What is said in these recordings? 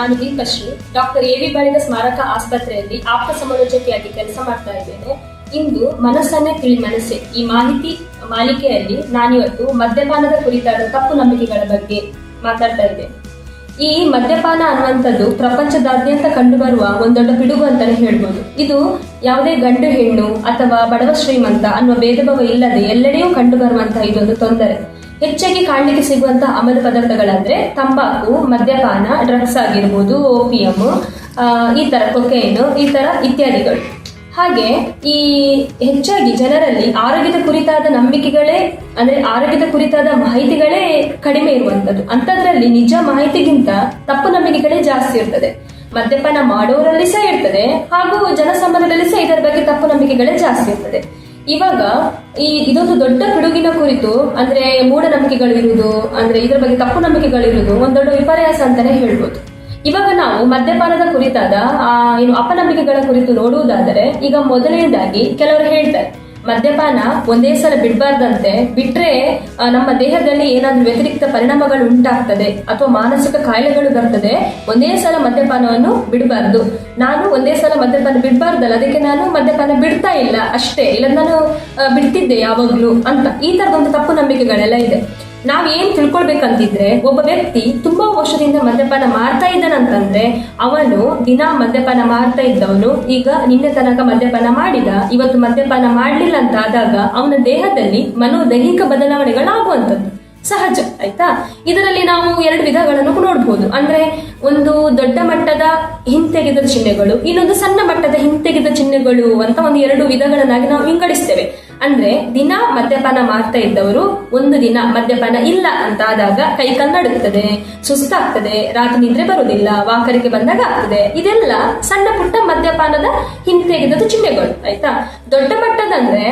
ನಾನು Deepashree doctor A V ಸ್ಮಾರಕ ಆಸ್ಪತ್ರೆಯಲ್ಲಿ ಆಪ್ತ ಸಮಾಲೋಚಕಿಯಾಗಿ ಕೆಲಸ ಮಾಡ್ತಾ ಇದ್ದೇನೆ. ಇಂದು ಮನಸ್ಸನ್ನೇ ತಿಳಿ ಮನಸ್ಸೆ. ಈ ಮಾಹಿತಿ ಮಾಲಿಕೆಯಲ್ಲಿ ನಾನಿವತ್ತು ಮದ್ಯಪಾನದ ಕುರಿತಾದ ತಪ್ಪು ನಂಬಿಕೆಗಳ ಬಗ್ಗೆ ಮಾತಾಡ್ತಾ ಇದ್ದೇನೆ ಈ ಮದ್ಯಪಾನ ಅನ್ನುವಂಥದ್ದು ಪ್ರಪಂಚದಾದ್ಯಂತ ಕಂಡುಬರುವ ಒಂದೊಡ್ಡ ಪಿಡುಗು ಅಂತಾನೆ ಹೇಳ್ಬೋದು. ಇದು ಯಾವುದೇ ಗಂಡು, ಹೆಣ್ಣು ಅಥವಾ ಬಡವ ಶ್ರೀಮಂತ ಅನ್ನುವ ಭೇದ ಭಾವ ಇಲ್ಲದೆ ಎಲ್ಲೆಡೆಯೂ ಕಂಡುಬರುವಂತಹ ಇದೊಂದು ತೊಂದರೆ. ಹೆಚ್ಚಾಗಿ ಕಾಣಲಿಕ್ಕೆ ಸಿಗುವಂತಹ ಅಮಲು ಪದಾರ್ಥಗಳಂದ್ರೆ ತಂಬಾಕು, ಮದ್ಯಪಾನ ಡ್ರಗ್ಸ್ ಆಗಿರ್ಬೋದು ಓಪಿಯಂ ಈ ತರ ಕೊಕೇನು, ಈ ತರ ಇತ್ಯಾದಿಗಳು. ಹಾಗೆ ಈ ಹೆಚ್ಚಾಗಿ ಜನರಲ್ಲಿ ಆರೋಗ್ಯದ ಕುರಿತಾದ ನಂಬಿಕೆಗಳೇ, ಅಂದ್ರೆ ಆರೋಗ್ಯದ ಕುರಿತಾದ ಮಾಹಿತಿಗಳೇ ಕಡಿಮೆ ಇರುವಂತದ್ದು. ಅಂಥದ್ರಲ್ಲಿ ನಿಜ ಮಾಹಿತಿಗಿಂತ ತಪ್ಪು ನಂಬಿಕೆಗಳೇ ಜಾಸ್ತಿ ಇರ್ತದೆ. ಮದ್ಯಪಾನ ಮಾಡೋರಲ್ಲಿ ಸಹ ಇರ್ತದೆ, ಹಾಗೂ ಜನಸಂಬಂಧದಲ್ಲಿ ಸಹ ಇದರ ಬಗ್ಗೆ ತಪ್ಪು ನಂಬಿಕೆಗಳೇ ಜಾಸ್ತಿ ಇರ್ತದೆ. ಇವಾಗ ಈ ಇದೊಂದು ದೊಡ್ಡ ಪಿಡುಗಿನ ಕುರಿತು ಅಂದ್ರೆ ಮೂಢನಂಬಿಕೆಗಳಿರುವುದು ಅಂದ್ರೆ ಇದರ ಬಗ್ಗೆ ತಪ್ಪು ನಂಬಿಕೆಗಳಿರುವುದು ಒಂದು ದೊಡ್ಡ ವಿಪರ್ಯಾಸ ಅಂತಾನೆ ಹೇಳ್ಬೋದು. ಇವಾಗ ನಾವು ಮದ್ಯಪಾನದ ಕುರಿತಾದ ಆ, ಏನು ಅಪನಂಬಿಕೆಗಳ ಕುರಿತು ನೋಡುವುದಾದರೆ ಈಗ ಮೊದಲನೇದಾಗಿ ಕೆಲವರು ಹೇಳ್ತಾರೆ ಮದ್ಯಪಾನ ಒಂದೇ ಸಲ ಬಿಡಬಾರ್ದಂತೆ ಬಿಟ್ರೆ ನಮ್ಮ ದೇಹದಲ್ಲಿ ಏನಾದ್ರೂ ವ್ಯತಿರಿಕ್ತ ಪರಿಣಾಮಗಳು ಉಂಟಾಗ್ತದೆ ಅಥವಾ ಮಾನಸಿಕ ಕಾಯಿಲೆಗಳು ಬರ್ತದೆ, ಒಂದೇ ಸಲ ಮದ್ಯಪಾನವನ್ನು ಬಿಡಬಾರ್ದು. ನಾನು ಒಂದೇ ಸಲ ಮದ್ಯಪಾನ ಬಿಡಬಾರ್ದಲ್ಲ, ಅದಕ್ಕೆ ನಾನು ಮದ್ಯಪಾನ ಬಿಡ್ತಾ ಇಲ್ಲ ಅಷ್ಟೇ. ಇಲ್ಲ, ನಾನು ಬಿಡ್ತಿದ್ದೆ ಯಾವಾಗ್ಲೂ ಅಂತ. ಈ ತರದೊಂದು ತಪ್ಪು ನಂಬಿಕೆಗಳೆಲ್ಲ ಇದೆ. ನಾವ್ ಏನ್ ತಿಳ್ಕೊಳ್ಬೇಕಂತಿದ್ರೆ ಒಬ್ಬ ವ್ಯಕ್ತಿ ತುಂಬಾ ವರ್ಷದಿಂದ ಮದ್ಯಪಾನ ಮಾಡ್ತಾ ಇದ್ದಾನಂತಂದ್ರೆ ಅವನು ದಿನ ಮದ್ಯಪಾನ ಮಾಡ್ತಾ ಇದ್ದವನು. ಈಗ ನಿನ್ನೆ ತನಕ ಮದ್ಯಪಾನ ಮಾಡಿದ. ಇವತ್ತು ಮದ್ಯಪಾನ ಮಾಡ್ಲಿಲ್ಲ ಅಂತ ಆದಾಗ ಅವನ ದೇಹದಲ್ಲಿ ಮನೋದೈಹಿಕ ಬದಲಾವಣೆಗಳಾಗುವಂಥದ್ದು. ಸಹಜ, ಆಯ್ತಾ? ಇದರಲ್ಲಿ ನಾವು ಎರಡು ವಿಧಗಳನ್ನು ನೋಡಬಹುದು ಅಂದ್ರೆ ಒಂದು ದೊಡ್ಡ ಮಟ್ಟದ ಹಿಂತೆಗೆದ ಚಿಹ್ನೆಗಳು, ಇನ್ನೊಂದು ಸಣ್ಣ ಮಟ್ಟದ ಹಿಂತೆಗೆದ ಚಿಹ್ನೆಗಳು ಅಂತ ಒಂದು ಎರಡು ವಿಧಗಳನ್ನಾಗಿ ನಾವು ವಿಂಗಡಿಸ್ತೇವೆ. ಅಂದ್ರೆ ದಿನ ಮದ್ಯಪಾನ ಮಾಡ್ತಾ ಇದ್ದವರು ಒಂದು ದಿನ ಮದ್ಯಪಾನ ಇಲ್ಲ ಅಂತ ಆದಾಗ ಕೈ ಕಾಲು ಸುಸ್ತಾಗ್ತದೆ, ರಾತ್ರಿ ನಿದ್ರೆ ಬರುವುದಿಲ್ಲ ವಾಕರಿಕೆ ಬಂದಾಗ ಆಗ್ತದೆ. ಇದೆಲ್ಲ ಸಣ್ಣ ಪುಟ್ಟ ಮದ್ಯಪಾನದ ಹಿಂತೆಗೆದ ಚಿಹ್ನೆಗಳು, ಆಯ್ತಾ? ದೊಡ್ಡ ಮಟ್ಟದಂದ್ರೆ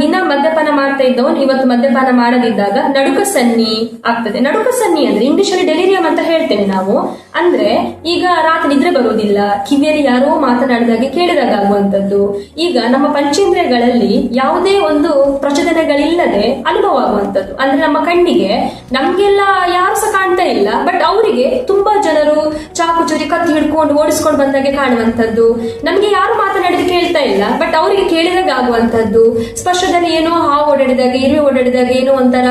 ದಿನ ಮದ್ಯಪಾನ ಮಾಡ್ತಾ ಇದ್ದವನು ಇವತ್ತು ಮದ್ಯಪಾನ ಮಾಡದಿದ್ದಾಗ ನಡುಕ ಸನ್ನಿ ಆಗ್ತದೆ. ನಡುಕ ಸನ್ನಿ ಅಂದ್ರೆ ಇಂಗ್ಲಿಷ್ ಅಲ್ಲಿ ಡೆಲಿರಿಯಂ ಅಂತ ಹೇಳ್ತೇವೆ ನಾವು. ಅಂದ್ರೆ ಈಗ ರಾತ್ರಿ ನಿದ್ರೆ ಬರುವುದಿಲ್ಲ, ಕಿವಿಯಲ್ಲಿ ಯಾರೋ ಮಾತನಾಡಿದಾಗೆ ಕೇಳಿದಾಗ ಆಗುವಂತದ್ದು ಈಗ ನಮ್ಮ ಪಂಚೇಂದ್ರಿಯಗಳಲ್ಲಿ ಯಾವುದೇ ಒಂದು ಪ್ರಚೋದನೆಗಳಿಲ್ಲದೆ ಅನುಭವ ಆಗುವಂತದ್ದು ಅಂದ್ರೆ ನಮ್ಮ ಕಣ್ಣಿಗೆ, ನಮ್ಗೆಲ್ಲ ಯಾರು ಸಹ ಕಾಣ್ತಾ ಇಲ್ಲ ಬಟ್ ಅವರಿಗೆ ತುಂಬಾ ಜನರು ಚಾಕು ಚೂರಿ ಕತ್ತಿ ಹಿಡ್ಕೊಂಡು ಓಡಿಸ್ಕೊಂಡು ಬಂದಾಗೆ ಕಾಣುವಂತದ್ದು ನಮ್ಗೆ ಯಾರು ಮಾತನಾಡಿದ್ರೆ ಕೇಳ್ತಾ ಇಲ್ಲ ಬಟ್ ಅವರಿಗೆ ಕೇಳಿದಾಗ ಆಗುವಂತದ್ದು ಸ್ಪರ್ಶದಲ್ಲಿ ಏನೋ ಹಾವು ಓಡಾಡಿದಾಗ ಇರುವೆ ಓಡಾಡಿದಾಗ ಏನೋ ಒಂಥರ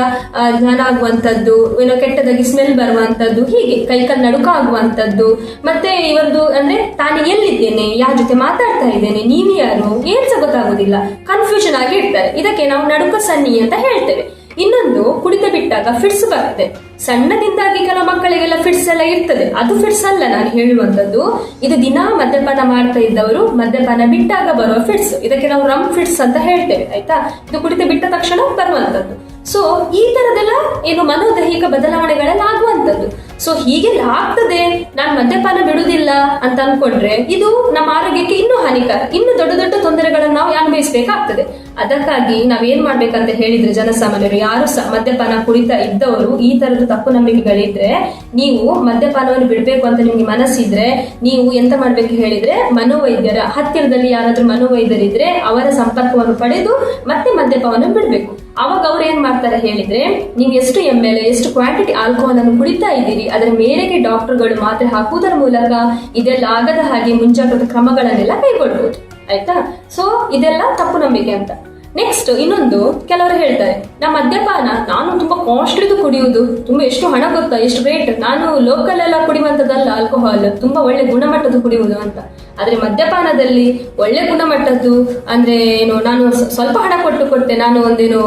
ಜ್ಞಾನ ಆಗುವಂತದ್ದು ಏನೋ ಕೆಟ್ಟದಾಗಿ ಸ್ಮೆಲ್ ಬರುವಂತದ್ದು ಹೀಗೆ ಕೈಕಾಲು ನಡುಕ ಆಗುವಂತದ್ದು ಮತ್ತೆ ಇವರದು ಅಂದ್ರೆ ತಾನು ಎಲ್ಲಿದ್ದೇನೆ ಯಾರ ಜೊತೆ ಮಾತಾಡ್ತಾ ಇದ್ದೇನೆ, ನೀವು ಯಾರು? ಏನ್ಸ ಗೊತ್ತಾಗುದಿಲ್ಲ. ಕನ್ಫ್ಯೂಷನ್ ಆಗಿ ಇರ್ತಾರೆ ಇದಕ್ಕೆ ನಾವು ನಡುಕ ಸನ್ನಿ ಅಂತ ಹೇಳ್ತೇವೆ. ಇನ್ನೊಂದು ಕುಡಿತ ಬಿಟ್ಟಾಗ ಫಿಟ್ಸ್ ಬರುತ್ತೆ ಸಣ್ಣದಿಂದಾಗಿ ಕೆಲ ಮಕ್ಕಳಿಗೆಲ್ಲ ಫಿಟ್ಸ್ ಎಲ್ಲ ಇರ್ತದೆ. ಅದು ಫಿಟ್ಸ್ ಅಲ್ಲ ನಾನು ಹೇಳುವಂತದ್ದು ಇದು ದಿನ ಮದ್ಯಪಾನ ಮಾಡ್ತಾ ಇದ್ದವರು, ಮದ್ಯಪಾನ ಬಿಟ್ಟಾಗ ಬರುವ ಫಿಟ್ಸ್ ಇದಕ್ಕೆ ನಾವು ರಮ್ ಫಿಟ್ಸ್ ಅಂತ ಹೇಳ್ತೇವೆ, ಆಯ್ತಾ? ಇದು ಕುಡಿತ ಬಿಟ್ಟ ತಕ್ಷಣ ಬರುವಂತದ್ದು ಸೊ ಈ ತರದೆಲ್ಲ ಏನು ಮನೋದೈಹಿಕ ಬದಲಾವಣೆಗಳೆಲ್ಲ ಆಗುವಂತದ್ದು ಸೊ ಹೀಗೆಲ್ಲ ಆಗ್ತದೆ. ನಾನು ಮದ್ಯಪಾನ ಬಿಡುವುದಿಲ್ಲ ಅಂತ ಅನ್ಕೊಂಡ್ರೆ ಇದು ನಮ್ಮ ಆರೋಗ್ಯಕ್ಕೆ ಇನ್ನೂ ಹಾನಿಕರ. ಇನ್ನು ದೊಡ್ಡ ದೊಡ್ಡ ತೊಂದರೆಗಳನ್ನು ನಾವು ಅನುಭವಿಸಬೇಕಾಗ್ತದೆ. ಅದಕ್ಕಾಗಿ ನಾವೇನ್ ಮಾಡ್ಬೇಕಂತ ಹೇಳಿದ್ರೆ ಜನಸಾಮಾನ್ಯರು, ಯಾರು ಸಹ ಮದ್ಯಪಾನ ಕುಡಿತಾ ಇದ್ದವರು, ಈ ತರದ ತಪ್ಪು ನಂಬಿಕೆಗಳಿದ್ರೆ, ನೀವು ಮದ್ಯಪಾನವನ್ನು ಬಿಡಬೇಕು ಅಂತ ನಿಮ್ಗೆ ಮನಸ್ಸಿದ್ರೆ, ನೀವು ಎಂತ ಮಾಡ್ಬೇಕು ಹೇಳಿದ್ರೆ, ಮನೋವೈದ್ಯರ ಹತ್ತಿರದಲ್ಲಿ ಯಾರಾದ್ರೂ ಮನೋವೈದ್ಯರಿದ್ರೆ ಅವರ ಸಂಪರ್ಕವನ್ನು ಪಡೆದು ಮತ್ತೆ ಮದ್ಯಪಾನವನ್ನು ಬಿಡಬೇಕು. ಅವಾಗ ಅವ್ರು ಏನ್ ಮಾಡ್ತಾರೆ ಹೇಳಿದ್ರೆ, ನೀವು ಎಷ್ಟು ಎಂ ಎಲ್ ಎಷ್ಟು ಕ್ವಾಂಟಿಟಿ ಆಲ್ಕೋಹಾಲ್ ಅನ್ನು ಕುಡಿತಾ ಇದ್ದೀರಿ, ಅದರ ಮೇರೆಗೆ ಡಾಕ್ಟರ್ಗಳು ಮಾತ್ರೆ ಹಾಕುವುದರ ಮೂಲಕ ಇದೆಲ್ಲ ಆಗದ ಹಾಗೆ ಮುಂಜಾಗ್ರತಾ ಕ್ರಮಗಳನ್ನೆಲ್ಲ ಕೈಗೊಳ್ಬಹುದು ಆಯ್ತಾ? ಸೊ ಇದೆಲ್ಲ ತಪ್ಪು ನಂಬಿಕೆ ಅಂತ. ನೆಕ್ಸ್ಟ್ ಇನ್ನೊಂದು ಕೆಲವರು ಹೇಳ್ತಾರೆ, ನಾ ಮದ್ಯಪಾನ, ನಾನು ತುಂಬಾ ಕಾಸ್ಟ್ಲಿದು ಕುಡಿಯುವುದು ತುಂಬಾ ಎಷ್ಟು ಹಣ ಗೊತ್ತಾ, ಎಷ್ಟು ರೇಟ್ ನಾನು ಲೋಕಲ್ ಎಲ್ಲ ಕುಡಿಯುವಂತದ್ದಲ್ಲ ಆಲ್ಕೋಹಾಲ್ ತುಂಬಾ ಒಳ್ಳೆ ಗುಣಮಟ್ಟದ್ದು ಕುಡಿಯುವುದು ಅಂತ. ಆದ್ರೆ ಮದ್ಯಪಾನದಲ್ಲಿ ಒಳ್ಳೆ ಗುಣಮಟ್ಟದ್ದು ಅಂದ್ರೆ ಏನು, ನಾನು ಸ್ವಲ್ಪ ಹಣ ಕೊಟ್ಟು ಕೊಟ್ಟೆ, ನಾನು ಒಂದೇನು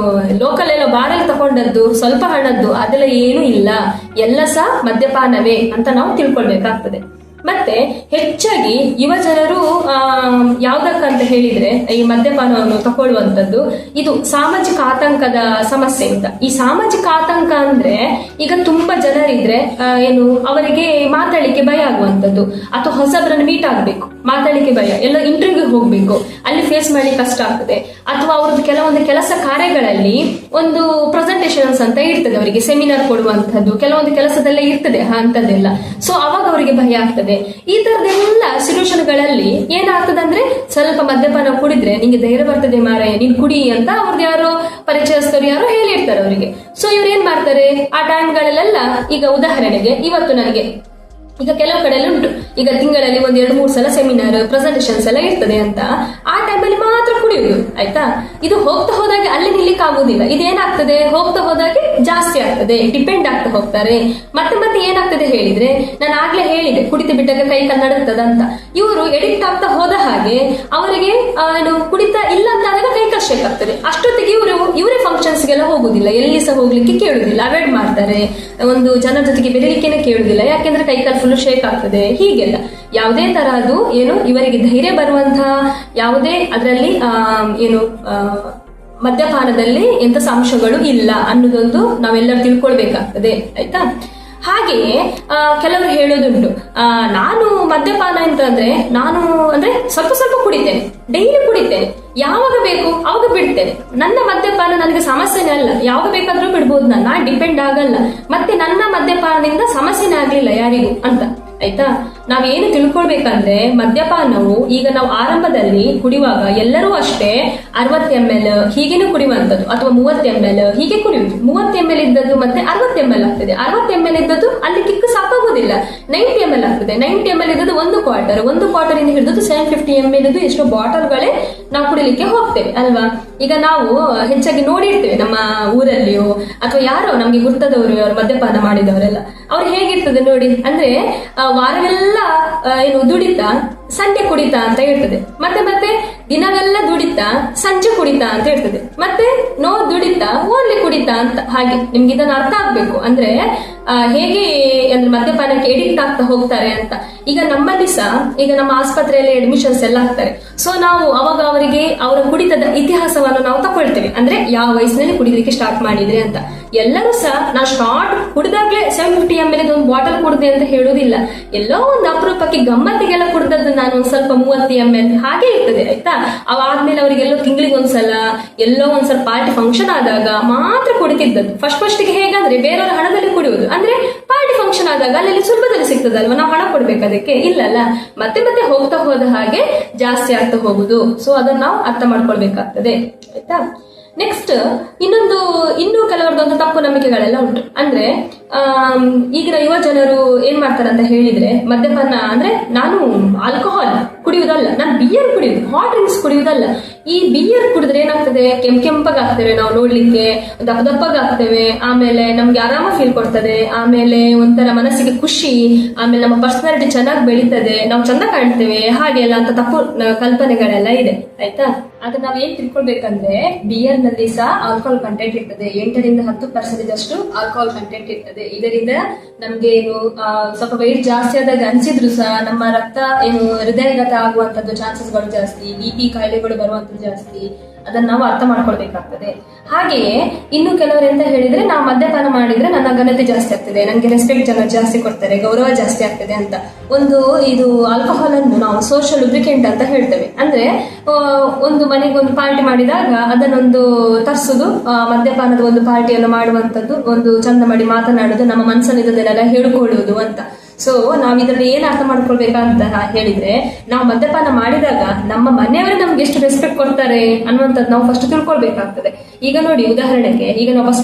ಲೋಕಲ್ ಎಲ್ಲ ಬಾರಲ್ಲಿ ತಗೊಂಡದ್ದು, ಸ್ವಲ್ಪ ಹಣದ್ದು, ಅದೆಲ್ಲ ಏನೂ ಇಲ್ಲ. ಎಲ್ಲ ಸಹ ಮದ್ಯಪಾನವೇ ಅಂತ ನಾವು ತಿಳ್ಕೊಳ್ಬೇಕಾಗ್ತದೆ. ಮತ್ತೆ ಹೆಚ್ಚಾಗಿ ಯುವ ಜನರು ಯಾವ್ದಕ್ಕಂತ ಹೇಳಿದ್ರೆ ಈ ಮದ್ಯಪಾನವನ್ನು ತಗೊಳ್ಳುವಂಥದ್ದು, ಇದು ಸಾಮಾಜಿಕ ಆತಂಕದ ಸಮಸ್ಯೆ ಅಂತ. ಈ ಸಾಮಾಜಿಕ ಆತಂಕ ಅಂದ್ರೆ ಈಗ ತುಂಬಾ ಜನರಿದ್ರೆ ಏನು, ಅವರಿಗೆ ಮಾತಾಡಲಿಕ್ಕೆ ಭಯ ಆಗುವಂತದ್ದು ಅಥವಾ ಹೊಸಬ್ರನ್ನ ಮೀಟ್ ಆಗ್ಬೇಕು, ಮಾತಾಡಲಿಕ್ಕೆ ಭಯ. ಎಲ್ಲ ಇಂಟರ್ವ್ಯೂ ಹೋಗ್ಬೇಕು, ಅಲ್ಲಿ ಫೇಸ್ ಮಾಡ್ಲಿಕ್ಕೆ ಕಷ್ಟ ಆಗ್ತದೆ. ಅಥವಾ ಅವ್ರದ್ದು ಕೆಲವೊಂದು ಕೆಲಸ ಕಾರ್ಯಗಳಲ್ಲಿ ಒಂದು ಪ್ರೆಸೆಂಟೇಷನ್ಸ್ ಅಂತ ಇರ್ತದೆ ಅವರಿಗೆ ಸೆಮಿನಾರ್ ಕೊಡುವಂತದ್ದು ಕೆಲವೊಂದು ಕೆಲಸದಲ್ಲೇ ಇರ್ತದೆ ಅಂತದೆಲ್ಲ. ಸೊ ಅವಾಗ ಅವರಿಗೆ ಭಯ ಆಗ್ತದೆ. ಈ ತರದೆಲ್ಲ ಸಿಚುವೇಶನ್ಗಳಲ್ಲಿ ಏನಾಗ್ತದೆ ಅಂದ್ರೆ ಸ್ವಲ್ಪ ಮದ್ಯಪಾನ ಕುಡಿದ್ರೆ ನಿಂಗೆ ಧೈರ್ಯ ಬರ್ತದೆ ಮಾರೆ ನೀನ್ ಕುಡಿ ಅಂತ ಅವ್ರದ್ದು ಯಾರೋ ಪರಿಚಯಸ್ಥರು ಯಾರೋ ಹೇಳಿರ್ತಾರೆ ಅವರಿಗೆ. ಸೊ ಇವ್ರು ಏನ್ ಮಾಡ್ತಾರೆ? ಆ ಟೈಮ್ಗಳಲ್ಲೆಲ್ಲ ಈಗ ಉದಾಹರಣೆಗೆ ಇವತ್ತು ನನಗೆ ಈಗ ಕೆಲವು ಕಡೆಯಲ್ಲಿ ಉಂಟು. ಈಗ ತಿಂಗಳಲ್ಲಿ ಒಂದ್ ಎರಡು ಮೂರು ಸಲ ಸೆಮಿನಾರ್ ಪ್ರೆಸೆಂಟೇಷನ್ಸ್ ಎಲ್ಲ ಇರ್ತದೆ ಅಂತ. ಆ ಟೈಮಲ್ಲಿ ಮಾತ್ರ ಕುಡಿಯುವುದು ಆಯ್ತಾ? ಇದು ಹೋಗ್ತಾ ಹೋದಾಗ ಅಲ್ಲಿ ನಿಲ್ಲಿಕ್ ಆಗುದಿಲ್ಲ ಇದೇನಾಗ್ತದೆ? ಹೋಗ್ತಾ ಹೋದಾಗೆ ಜಾಸ್ತಿ ಆಗ್ತದೆ. ಡಿಪೆಂಡ್ ಆಗ್ತಾ ಹೋಗ್ತಾರೆ. ಮತ್ತೆ ಮತ್ತೆ ಏನಾಗ್ತದೆ ಹೇಳಿದ್ರೆ, ನಾನು ಆಗ್ಲೇ ಹೇಳಿದೆ ಕುಡಿತು ಬಿಟ್ಟಾಗ ಕೈ ಅಂತ ಇವರು ಎಡಿಕ್ಟ್ ಆಗ್ತಾ ಹೋದ ಹಾಗೆ ಅವರಿಗೆ ಏನು, ಕುಡಿತ ಇಲ್ಲ ಅಂತ ಆದಾಗ ಕೈ ಕಾಲು ಶೇಕ್ ಆಗ್ತದೆ ಅಷ್ಟೊತ್ತಿಗೆ ಇವರು, ಇವರೇ ಫಂಕ್ಷನ್ಸ್ಗೆಲ್ಲ ಹೋಗುದಿಲ್ಲ. ಎಲ್ಲಿ ಸಹ ಹೋಗ್ಲಿಕ್ಕೆ ಕೇಳುದಿಲ್ಲ. ಅವಾಯ್ಡ್ ಮಾಡ್ತಾರೆ. ಒಂದು ಜನರ ಜೊತೆಗೆ ಬೆರಲಿಕ್ಕೆನೆ ಕೇಳುದಿಲ್ಲ. ಯಾಕೆಂದ್ರೆ ಕೈ ಕಾಲು ಫುಲ್ ಶೇಕ್ ಆಗ್ತದೆ. ಹೀಗೆಲ್ಲ. ಯಾವುದೇ ತರಹದ್ದು ಏನು, ಇವರಿಗೆ ಧೈರ್ಯ ಬರುವಂತಹ ಯಾವುದೇ ಅದರಲ್ಲಿ ಏನು ಮದ್ಯಪಾನದಲ್ಲಿ ಎಂತ ಅಂಶಗಳು ಇಲ್ಲ ಅನ್ನೋದೊಂದು ನಾವೆಲ್ಲರೂ ತಿಳ್ಕೊಳ್ಬೇಕಾಗ್ತದೆ. ಆಯ್ತಾ? ಹಾಗೆಯೇ ಕೆಲವರು ಹೇಳೋದುಂಟು ನಾನು ಮದ್ಯಪಾನ ಅಂತಂದ್ರೆ ನಾನು ಅಂದ್ರೆ ಸ್ವಲ್ಪ ಸ್ವಲ್ಪ ಕುಡಿತೇನೆ. ಡೈಲಿ ಕುಡಿತೇನೆ. ಯಾವಾಗ ಬೇಕು ಅವಾಗ ಬಿಡ್ತೇನೆ. ನನ್ನ ಮದ್ಯಪಾನ ನನಗೆ ಸಮಸ್ಯೆನೇ ಅಲ್ಲ. ಯಾವಾಗ ಬೇಕಾದ್ರೂ ಬಿಡ್ಬೋದು. ನಾನು ಡಿಪೆಂಡ್ ಆಗಲ್ಲ. ಮತ್ತೆ ನನ್ನ ಮದ್ಯಪಾನದಿಂದ ಸಮಸ್ಯೆನೇ ಆಗ್ಲಿಲ್ಲ ಯಾರಿಗೂ ಅಂತ. ಆಯ್ತಾ? ನಾವೇನು ತಿಳ್ಕೊಳ್ಬೇಕಂದ್ರೆ ಮದ್ಯಪಾನವು ಈಗ ನಾವು ಆರಂಭದಲ್ಲಿ ಕುಡಿಯುವಾಗ ಎಲ್ಲರೂ ಅಷ್ಟೇ ಅರವತ್ತು ಎಂ ಎಲ್ ಹೀಗೇನು ಕುಡಿಯುವಂಥದ್ದು, ಅಥವಾ ಮೂವತ್ತು ಎಂ ಎಲ್ ಹೀಗೆ ಕುಡಿಯುವುದು. ಮೂವತ್ತು ಎಂ ಎಲ್ ಇದ್ದದ್ದು ಮತ್ತೆ ಅರವತ್ತು ಎಂ ಎಲ್ ಆಗ್ತದೆ. ಅರವತ್ತು ಎಂ ಎಲ್ ಇದ್ದದ್ದು ಅಲ್ಲಿ ಕಿಕ್ ಸಾಕಾಗೋದಿಲ್ಲ. ನೈಂಟಿ ಎಂ ಎಲ್ ಆಗ್ತದೆ. ನೈಂಟಿ ಎಂ ಎಲ್ ಇದ್ದದ್ದು ಒಂದು ಕ್ವಾರ್ಟರ್ ಒಂದು ಕ್ವಾರ್ಟರ್ ಇಂದ ಹಿಡಿದು ಸೆವೆನ್ ಫಿಫ್ಟಿ ಎಂ ಎಲ್ ಇದ್ದು ಎಷ್ಟೋ ಬಾಟಲ್ಗಳೇ ನಾವು ಕುಡಿಲಿಕ್ಕೆ ಹೋಗ್ತೇವೆ, ಅಲ್ವಾ? ಈಗ ನಾವು ಹೆಚ್ಚಾಗಿ ನೋಡಿರ್ತೇವೆ ನಮ್ಮ ಊರಲ್ಲಿಯೋ, ಅಥವಾ ಯಾರೋ ನಮ್ಗೆ ಗುರ್ತದವರು, ಅವ್ರು ಮದ್ಯಪಾನ ಮಾಡಿದವರೆಲ್ಲ. ಅವ್ರು ಹೇಗಿರ್ತದೆ ನೋಡಿ, ಅಂದ್ರೆ ವಾರವೆಲ್ಲ ಏನು ದುಡಿತಾ? ಸಂಡೆ ಕುಡಿತಾ ಅಂತ ಹೇಳ್ತದೆ. ಮತ್ತೆ ಮತ್ತೆ ದಿನವೆಲ್ಲ ದುಡಿತಾ ಸಂಜೆ ಕುಡಿತಾ ಅಂತ ಹೇಳ್ತದೆ. ಮತ್ತೆ ನೋ ದುಡಿತಾ ಓನ್ಲಿ ಕುಡಿತಾ ಅಂತ ಹಾಗೆ ನಿಮ್ಗೆ ಇದನ್ನ ಅರ್ಥ ಆಗ್ಬೇಕು. ಅಂದ್ರೆ ಹೇಗೆ ಅಂದ್ರೆ ಮದ್ಯಪಾನಕ್ಕೆ ಎಡಿಕ್ಟ್ ಆಗ್ತಾ ಹೋಗ್ತಾರೆ ಅಂತ. ಈಗ ನಮ್ಮಲ್ಲಿ ಸಹ, ಈಗ ನಮ್ಮ ಆಸ್ಪತ್ರೆಯಲ್ಲಿ ಅಡ್ಮಿಷನ್ಸ್ ಎಲ್ಲ ಆಗ್ತಾರೆ. ಸೊ ನಾವು ಅವಾಗ ಅವರಿಗೆ ಅವರ ಕುಡಿತದ ಇತಿಹಾಸವನ್ನು ನಾವು ತಗೊಳ್ತೇವೆ ಅಂದ್ರೆ, ಯಾವ ವಯಸ್ಸಿನಲ್ಲಿ ಕುಡಿಲಿಕ್ಕೆ ಸ್ಟಾರ್ಟ್ ಮಾಡಿದ್ರೆ ಅಂತ. ಎಲ್ಲರೂ ಸಹ, ನಾ ಶಾರ್ಟ್ ಕುಡಿದಾಗ್ಲೇ ಸೆವೆನ್ ಫಿಫ್ಟಿ ಎಂ ಎಲ್ ಒಂದು ಬಾಟಲ್ ಕುಡ್ದೆ ಅಂತ ಹೇಳುದಿಲ್ಲ ಎಲ್ಲೋ ಒಂದು ಅಪರೂಪಕ್ಕೆ ಗಮ್ಮತ್ತಿಗೆಲ್ಲ ಕುಡ್ದದ್ದು ನಾನು ಒಂದ್ ಸ್ವಲ್ಪ ಮೂವತ್ತು ಎಂ ಎಲ್ ಹಾಗೆ ಇರ್ತದೆ, ಆಯ್ತಾ? ಅವಾದ್ಮೇಲೆ ಅವರಿಗೆಲ್ಲೋ ತಿಂಗಳಿಗೆ ಒಂದ್ಸಲ, ಎಲ್ಲೋ ಒಂದ್ಸಲ ಪಾರ್ಟಿ ಫಂಕ್ಷನ್ ಆದಾಗ ಮಾತ್ರ ಕುಡಿತಿದ್ದದ್ದು. ಫಸ್ಟ್ ಫಸ್ಟ್ಗೆ ಹೇಗಂದ್ರೆ ಬೇರೆಯವರ ಹಣದಲ್ಲಿ ಕುಡಿಯೋದು ಅಂದ್ರೆ ಪಾರ್ಟಿ ಫಂಕ್ಷನ್ ಆದಾಗ ಅಲ್ಲಿ ಸುಲಭದಲ್ಲಿ ಸಿಗ್ತದಲ್ವ? ನಾವು ಹಣ ಕೊಡ್ಬೇಕು ಅದಕ್ಕೆ. ಇಲ್ಲಲ್ಲ ಮತ್ತೆ ಮತ್ತೆ ಹೋಗ್ತಾ ಹೋದ ಹಾಗೆ ಜಾಸ್ತಿ ಆಗ್ತಾ ಹೋಗುದು. ಸೊ ಅದನ್ನ ನಾವು ಅರ್ಥ ಮಾಡ್ಕೊಳ್ಬೇಕಾಗ್ತದೆ. ಆಯ್ತಾ? ನೆಕ್ಸ್ಟ್ ಇನ್ನೊಂದು, ಇನ್ನೂ ಕೆಲವರದೊಂದು ತಪ್ಪು ನಂಬಿಕೆಗಳೆಲ್ಲ ಉಂಟು. ಅಂದ್ರೆ ಈಗಿನ ಯುವ ಜನರು ಏನ್ ಅಂತ ಹೇಳಿದ್ರೆ, ಮದ್ಯಪಾನ ಅಂದ್ರೆ ನಾನು ಆಲ್ಕೋಹಾಲ್ ಕುಡಿಯುವುದಲ್ಲ, ನಾನು ಬಿಯರ್ ಕುಡಿಯುದು ಹಾಟ್ ಡ್ರಿಂಕ್ಸ್ ಕುಡಿಯುವುದಲ್ಲ. ಈ ಬಿಯರ್ ಕುಡಿದ್ರೆ ಏನಾಗ್ತದೆ? ಕೆಂಪ್ ಕೆಂಪಗಾಗ್ತೇವೆ ನಾವು ನೋಡ್ಲಿಕ್ಕೆ, ದಪ್ಪ ದಪ್ಪಗಾಗ್ತೇವೆ ಆಮೇಲೆ ನಮ್ಗೆ ಆರಾಮ ಫೀಲ್ ಕೊಡ್ತದೆ. ಆಮೇಲೆ ಒಂಥರ ಮನಸ್ಸಿಗೆ ಖುಷಿ, ಆಮೇಲೆ ನಮ್ಮ ಪರ್ಸನಾಲಿಟಿ ಚೆನ್ನಾಗಿ ಬೆಳೀತದೆ. ನಾವು ಚಂದ ಕಾಣ್ತೇವೆ. ಹಾಗೆ ಎಲ್ಲ ಅಂತ ತಪ್ಪು ಕಲ್ಪನೆಗಳೆಲ್ಲ ಇದೆ. ಆಯ್ತಾ? ಆದ್ರೆ ನಾವ್ ಏನ್ ತಿಳ್ಕೊಳ್ಬೇಕಂದ್ರೆ ಬಿಯರ್ನಲ್ಲಿ ಸಹ ಆಲ್ಕೋಹಾಲ್ ಕಂಟೆಂಟ್ ಇರ್ತದೆ. ಎಂಟರಿಂದ ಹತ್ತು ಪರ್ಸೆಂಟೇಜ್ ಅಷ್ಟು ಆಲ್ಕೋಹಾಲ್ ಕಂಟೆಂಟ್ ಇರ್ತದೆ. ಇದರಿಂದ ನಮ್ಗೆ ಏನು ಸ್ವಲ್ಪ ವೈಟ್ ಜಾಸ್ತಿ ಆದಾಗ ಅನ್ಸಿದ್ರು ಸಹ ನಮ್ಮ ರಕ್ತ ಏನು ಹೃದಯಘಾತ ಆಗುವಂತದ್ದು ಚಾನ್ಸಸ್ಗಳು ಜಾಸ್ತಿ. ಬಿ ಪಿ ಕಾಯಿಲೆಗಳು ಬರುವಂತದ್ದು ಜಾಸ್ತಿ, ಅದನ್ನ ನಾವು ಅರ್ಥ ಮಾಡ್ಕೊಳ್ಬೇಕಾಗ್ತದೆ. ಹಾಗೆಯೇ ಇನ್ನು ಕೆಲವರು ಎಂತ ಹೇಳಿದ್ರೆ, ನಾವು ಮದ್ಯಪಾನ ಮಾಡಿದ್ರೆ ನನ್ನ ಘನತೆ ಜಾಸ್ತಿ ಆಗ್ತದೆ ನನಗೆ ರೆಸ್ಪೆಕ್ಟ್ ಜನ ಜಾಸ್ತಿ ಕೊಡ್ತಾರೆ, ಗೌರವ ಜಾಸ್ತಿ ಆಗ್ತದೆ ಅಂತ. ಒಂದು ಇದು ಆಲ್ಕೋಹಾಲ್ ಅನ್ನು ನಾವು ಸೋಷಿಯಲ್ ಲುಬ್ರಿಕೆಂಟ್ ಅಂತ ಹೇಳ್ತೇವೆ. ಅಂದ್ರೆ ಒಂದು ಮನೆಗೆ ಒಂದು ಪಾರ್ಟಿ ಮಾಡಿದಾಗ ಅದನ್ನೊಂದು ತರಿಸುದು ಮದ್ಯಪಾನದ ಒಂದು ಪಾರ್ಟಿಯನ್ನು ಮಾಡುವಂತದ್ದು ಒಂದು ಚಂದ ಮಾಡಿ ಮಾತನಾಡುದು, ನಮ್ಮ ಮನಸ್ಸಲ್ಲಿದ್ದದನ್ನೆಲ್ಲ ಹೇಳಿಕೊಳ್ಳುವುದು ಅಂತ. ಸೊ ನಾವ್ ಇದರಲ್ಲಿ ಏನ್ ಅರ್ಥ ಮಾಡ್ಕೊಳ್ಬೇಕಂತ ಹೇಳಿದ್ರೆ, ನಾವು ಮದ್ಯಪಾನ ಮಾಡಿದಾಗ ನಮ್ಮ ಮನೆಯವರು ನಮ್ಗೆ ಎಷ್ಟು ರೆಸ್ಪೆಕ್ಟ್ ಕೊಡ್ತಾರೆ ಅನ್ನುವಂಥದ್ದು ನಾವು ಫಸ್ಟ್ ತಿಳ್ಕೊಳ್ಬೇಕಾಗ್ತದೆ. ಈಗ ನೋಡಿ ಉದಾಹರಣೆಗೆ, ಈಗ ನಾವು ಬಸ್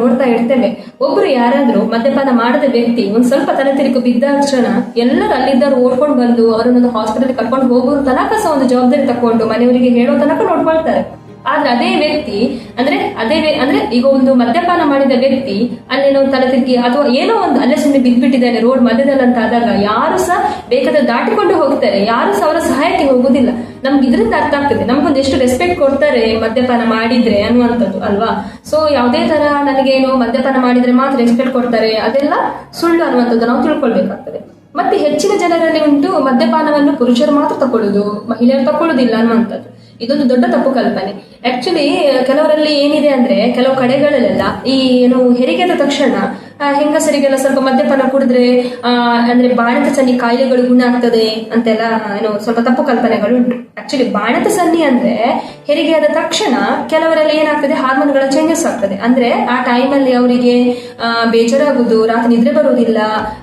ನೋಡ್ತಾ ಇರ್ತೇವೆ. ಒಬ್ರು ಯಾರಾದ್ರೂ ಮದ್ಯಪಾನ ಮಾಡದ ವ್ಯಕ್ತಿ ಒಂದ್ ಸ್ವಲ್ಪ ತಲೆ ಬಿದ್ದ ಕ್ಷಣ ಎಲ್ಲರೂ ಅಲ್ಲಿದ್ದವ್ರು ಓಡ್ಕೊಂಡು ಬಂದು ಅವರನ್ನೊಂದು ಹಾಸ್ಪಿಟಲ್ ಕರ್ಕೊಂಡು ಹೋಗೋ ತನಕ ಸಹ ಒಂದು ಜವಾಬ್ದಾರಿ ತಕೊಂಡು ಮನೆಯವರಿಗೆ ಹೇಳೋ ತನಕ ನೋಡ್ಕೊಳ್ತಾರೆ. ಆದ್ರೆ ಅದೇ ವ್ಯಕ್ತಿ, ಅಂದ್ರೆ ಅದೇ ಅಂದ್ರೆ ಈಗ ಒಂದು ಮದ್ಯಪಾನ ಮಾಡಿದ ವ್ಯಕ್ತಿ, ಅಲ್ಲೇನೋ ತಲೆ ತಿರುಗಿ ಅಥವಾ ಏನೋ ಒಂದು, ಅಲ್ಲೇ ಸುಮ್ಮನೆ ಬಿದ್ದ್ಬಿಟ್ಟಿದ್ದಾನೆ ರೋಡ್ ಮಧ್ಯದಲ್ಲಿ ಅಂತ ಆದಾಗ ಯಾರು ಸಹ ಬೇಕಾದ್ರೆ ದಾಟಿಕೊಂಡು ಹೋಗ್ತಾರೆ, ಯಾರು ಸಹ ಅವರ ಸಹಾಯಕ್ಕೆ ಹೋಗುದಿಲ್ಲ. ನಮ್ಗೆ ಇದರಿಂದ ಅರ್ಥ ಆಗ್ತದೆ. ನಮ್ಗೊಂದು ಎಷ್ಟು ರೆಸ್ಪೆಕ್ಟ್ ಕೊಡ್ತಾರೆ ಮದ್ಯಪಾನ ಮಾಡಿದ್ರೆ ಅನ್ನುವಂಥದ್ದು, ಅಲ್ವಾ? ಸೊ ಯಾವುದೇ ತರ ನನಗೇನು ಮದ್ಯಪಾನ ಮಾಡಿದ್ರೆ ಮಾತ್ರ ರೆಸ್ಪೆಕ್ಟ್ ಕೊಡ್ತಾರೆ, ಅದೆಲ್ಲ ಸುಳ್ಳು ಅನ್ನುವಂಥದ್ದು ನಾವು ತಿಳ್ಕೊಳ್ಬೇಕಾಗ್ತದೆ. ಮತ್ತೆ ಹೆಚ್ಚಿನ ಜನರಲ್ಲಿ ಉಂಟು ಮದ್ಯಪಾನವನ್ನು ಪುರುಷರು ಮಾತ್ರ ತಕೊಳ್ಳುದು ಮಹಿಳೆಯರು ತಕೊಳ್ಳೋದಿಲ್ಲ ಅನ್ನುವಂಥದ್ದು. ಇದೊಂದು ದೊಡ್ಡ ತಪ್ಪು ಕಲ್ಪನೆ. ಆಕ್ಚುಲಿ ಕೆಲವರಲ್ಲಿ ಏನಿದೆ ಅಂದ್ರೆ ಕೆಲವು ಕಡೆಗಳಲ್ಲೆಲ್ಲ ಈ ಏನು ಹೆರಿಗೆದ ತಕ್ಷಣ ಹೆಂಗಸರಿಗೆಲ್ಲ ಸ್ವಲ್ಪ ಮದ್ಯಪಾನ ಕುಡಿದ್ರೆ ಆ, ಅಂದ್ರೆ ಬಾಣತ ಸನ್ನಿ ಕಾಯಿಲೆಗಳು ಗುಣ ಆಗ್ತದೆ ಅಂತೆಲ್ಲ ಏನು ಸ್ವಲ್ಪ ತಪ್ಪು ಕಲ್ಪನೆಗಳು ಉಂಟು ಆಕ್ಚುಲಿ ಬಾಣತ ಸನ್ನಿ ಅಂದ್ರೆ ಹೆರಿಗೆ ಆದ ತಕ್ಷಣ ಕೆಲವರಲ್ಲಿ ಏನಾಗ್ತದೆ, ಹಾರ್ಮೋನ್ಗಳ ಚೇಂಜಸ್ ಆಗ್ತದೆ. ಅಂದ್ರೆ ಆ ಟೈಮಲ್ಲಿ ಅವರಿಗೆ ಬೇಜಾರಾಗುದು ರಾತ್ರಿ ನಿದ್ರೆ ಬರುವುದಿಲ್ಲ,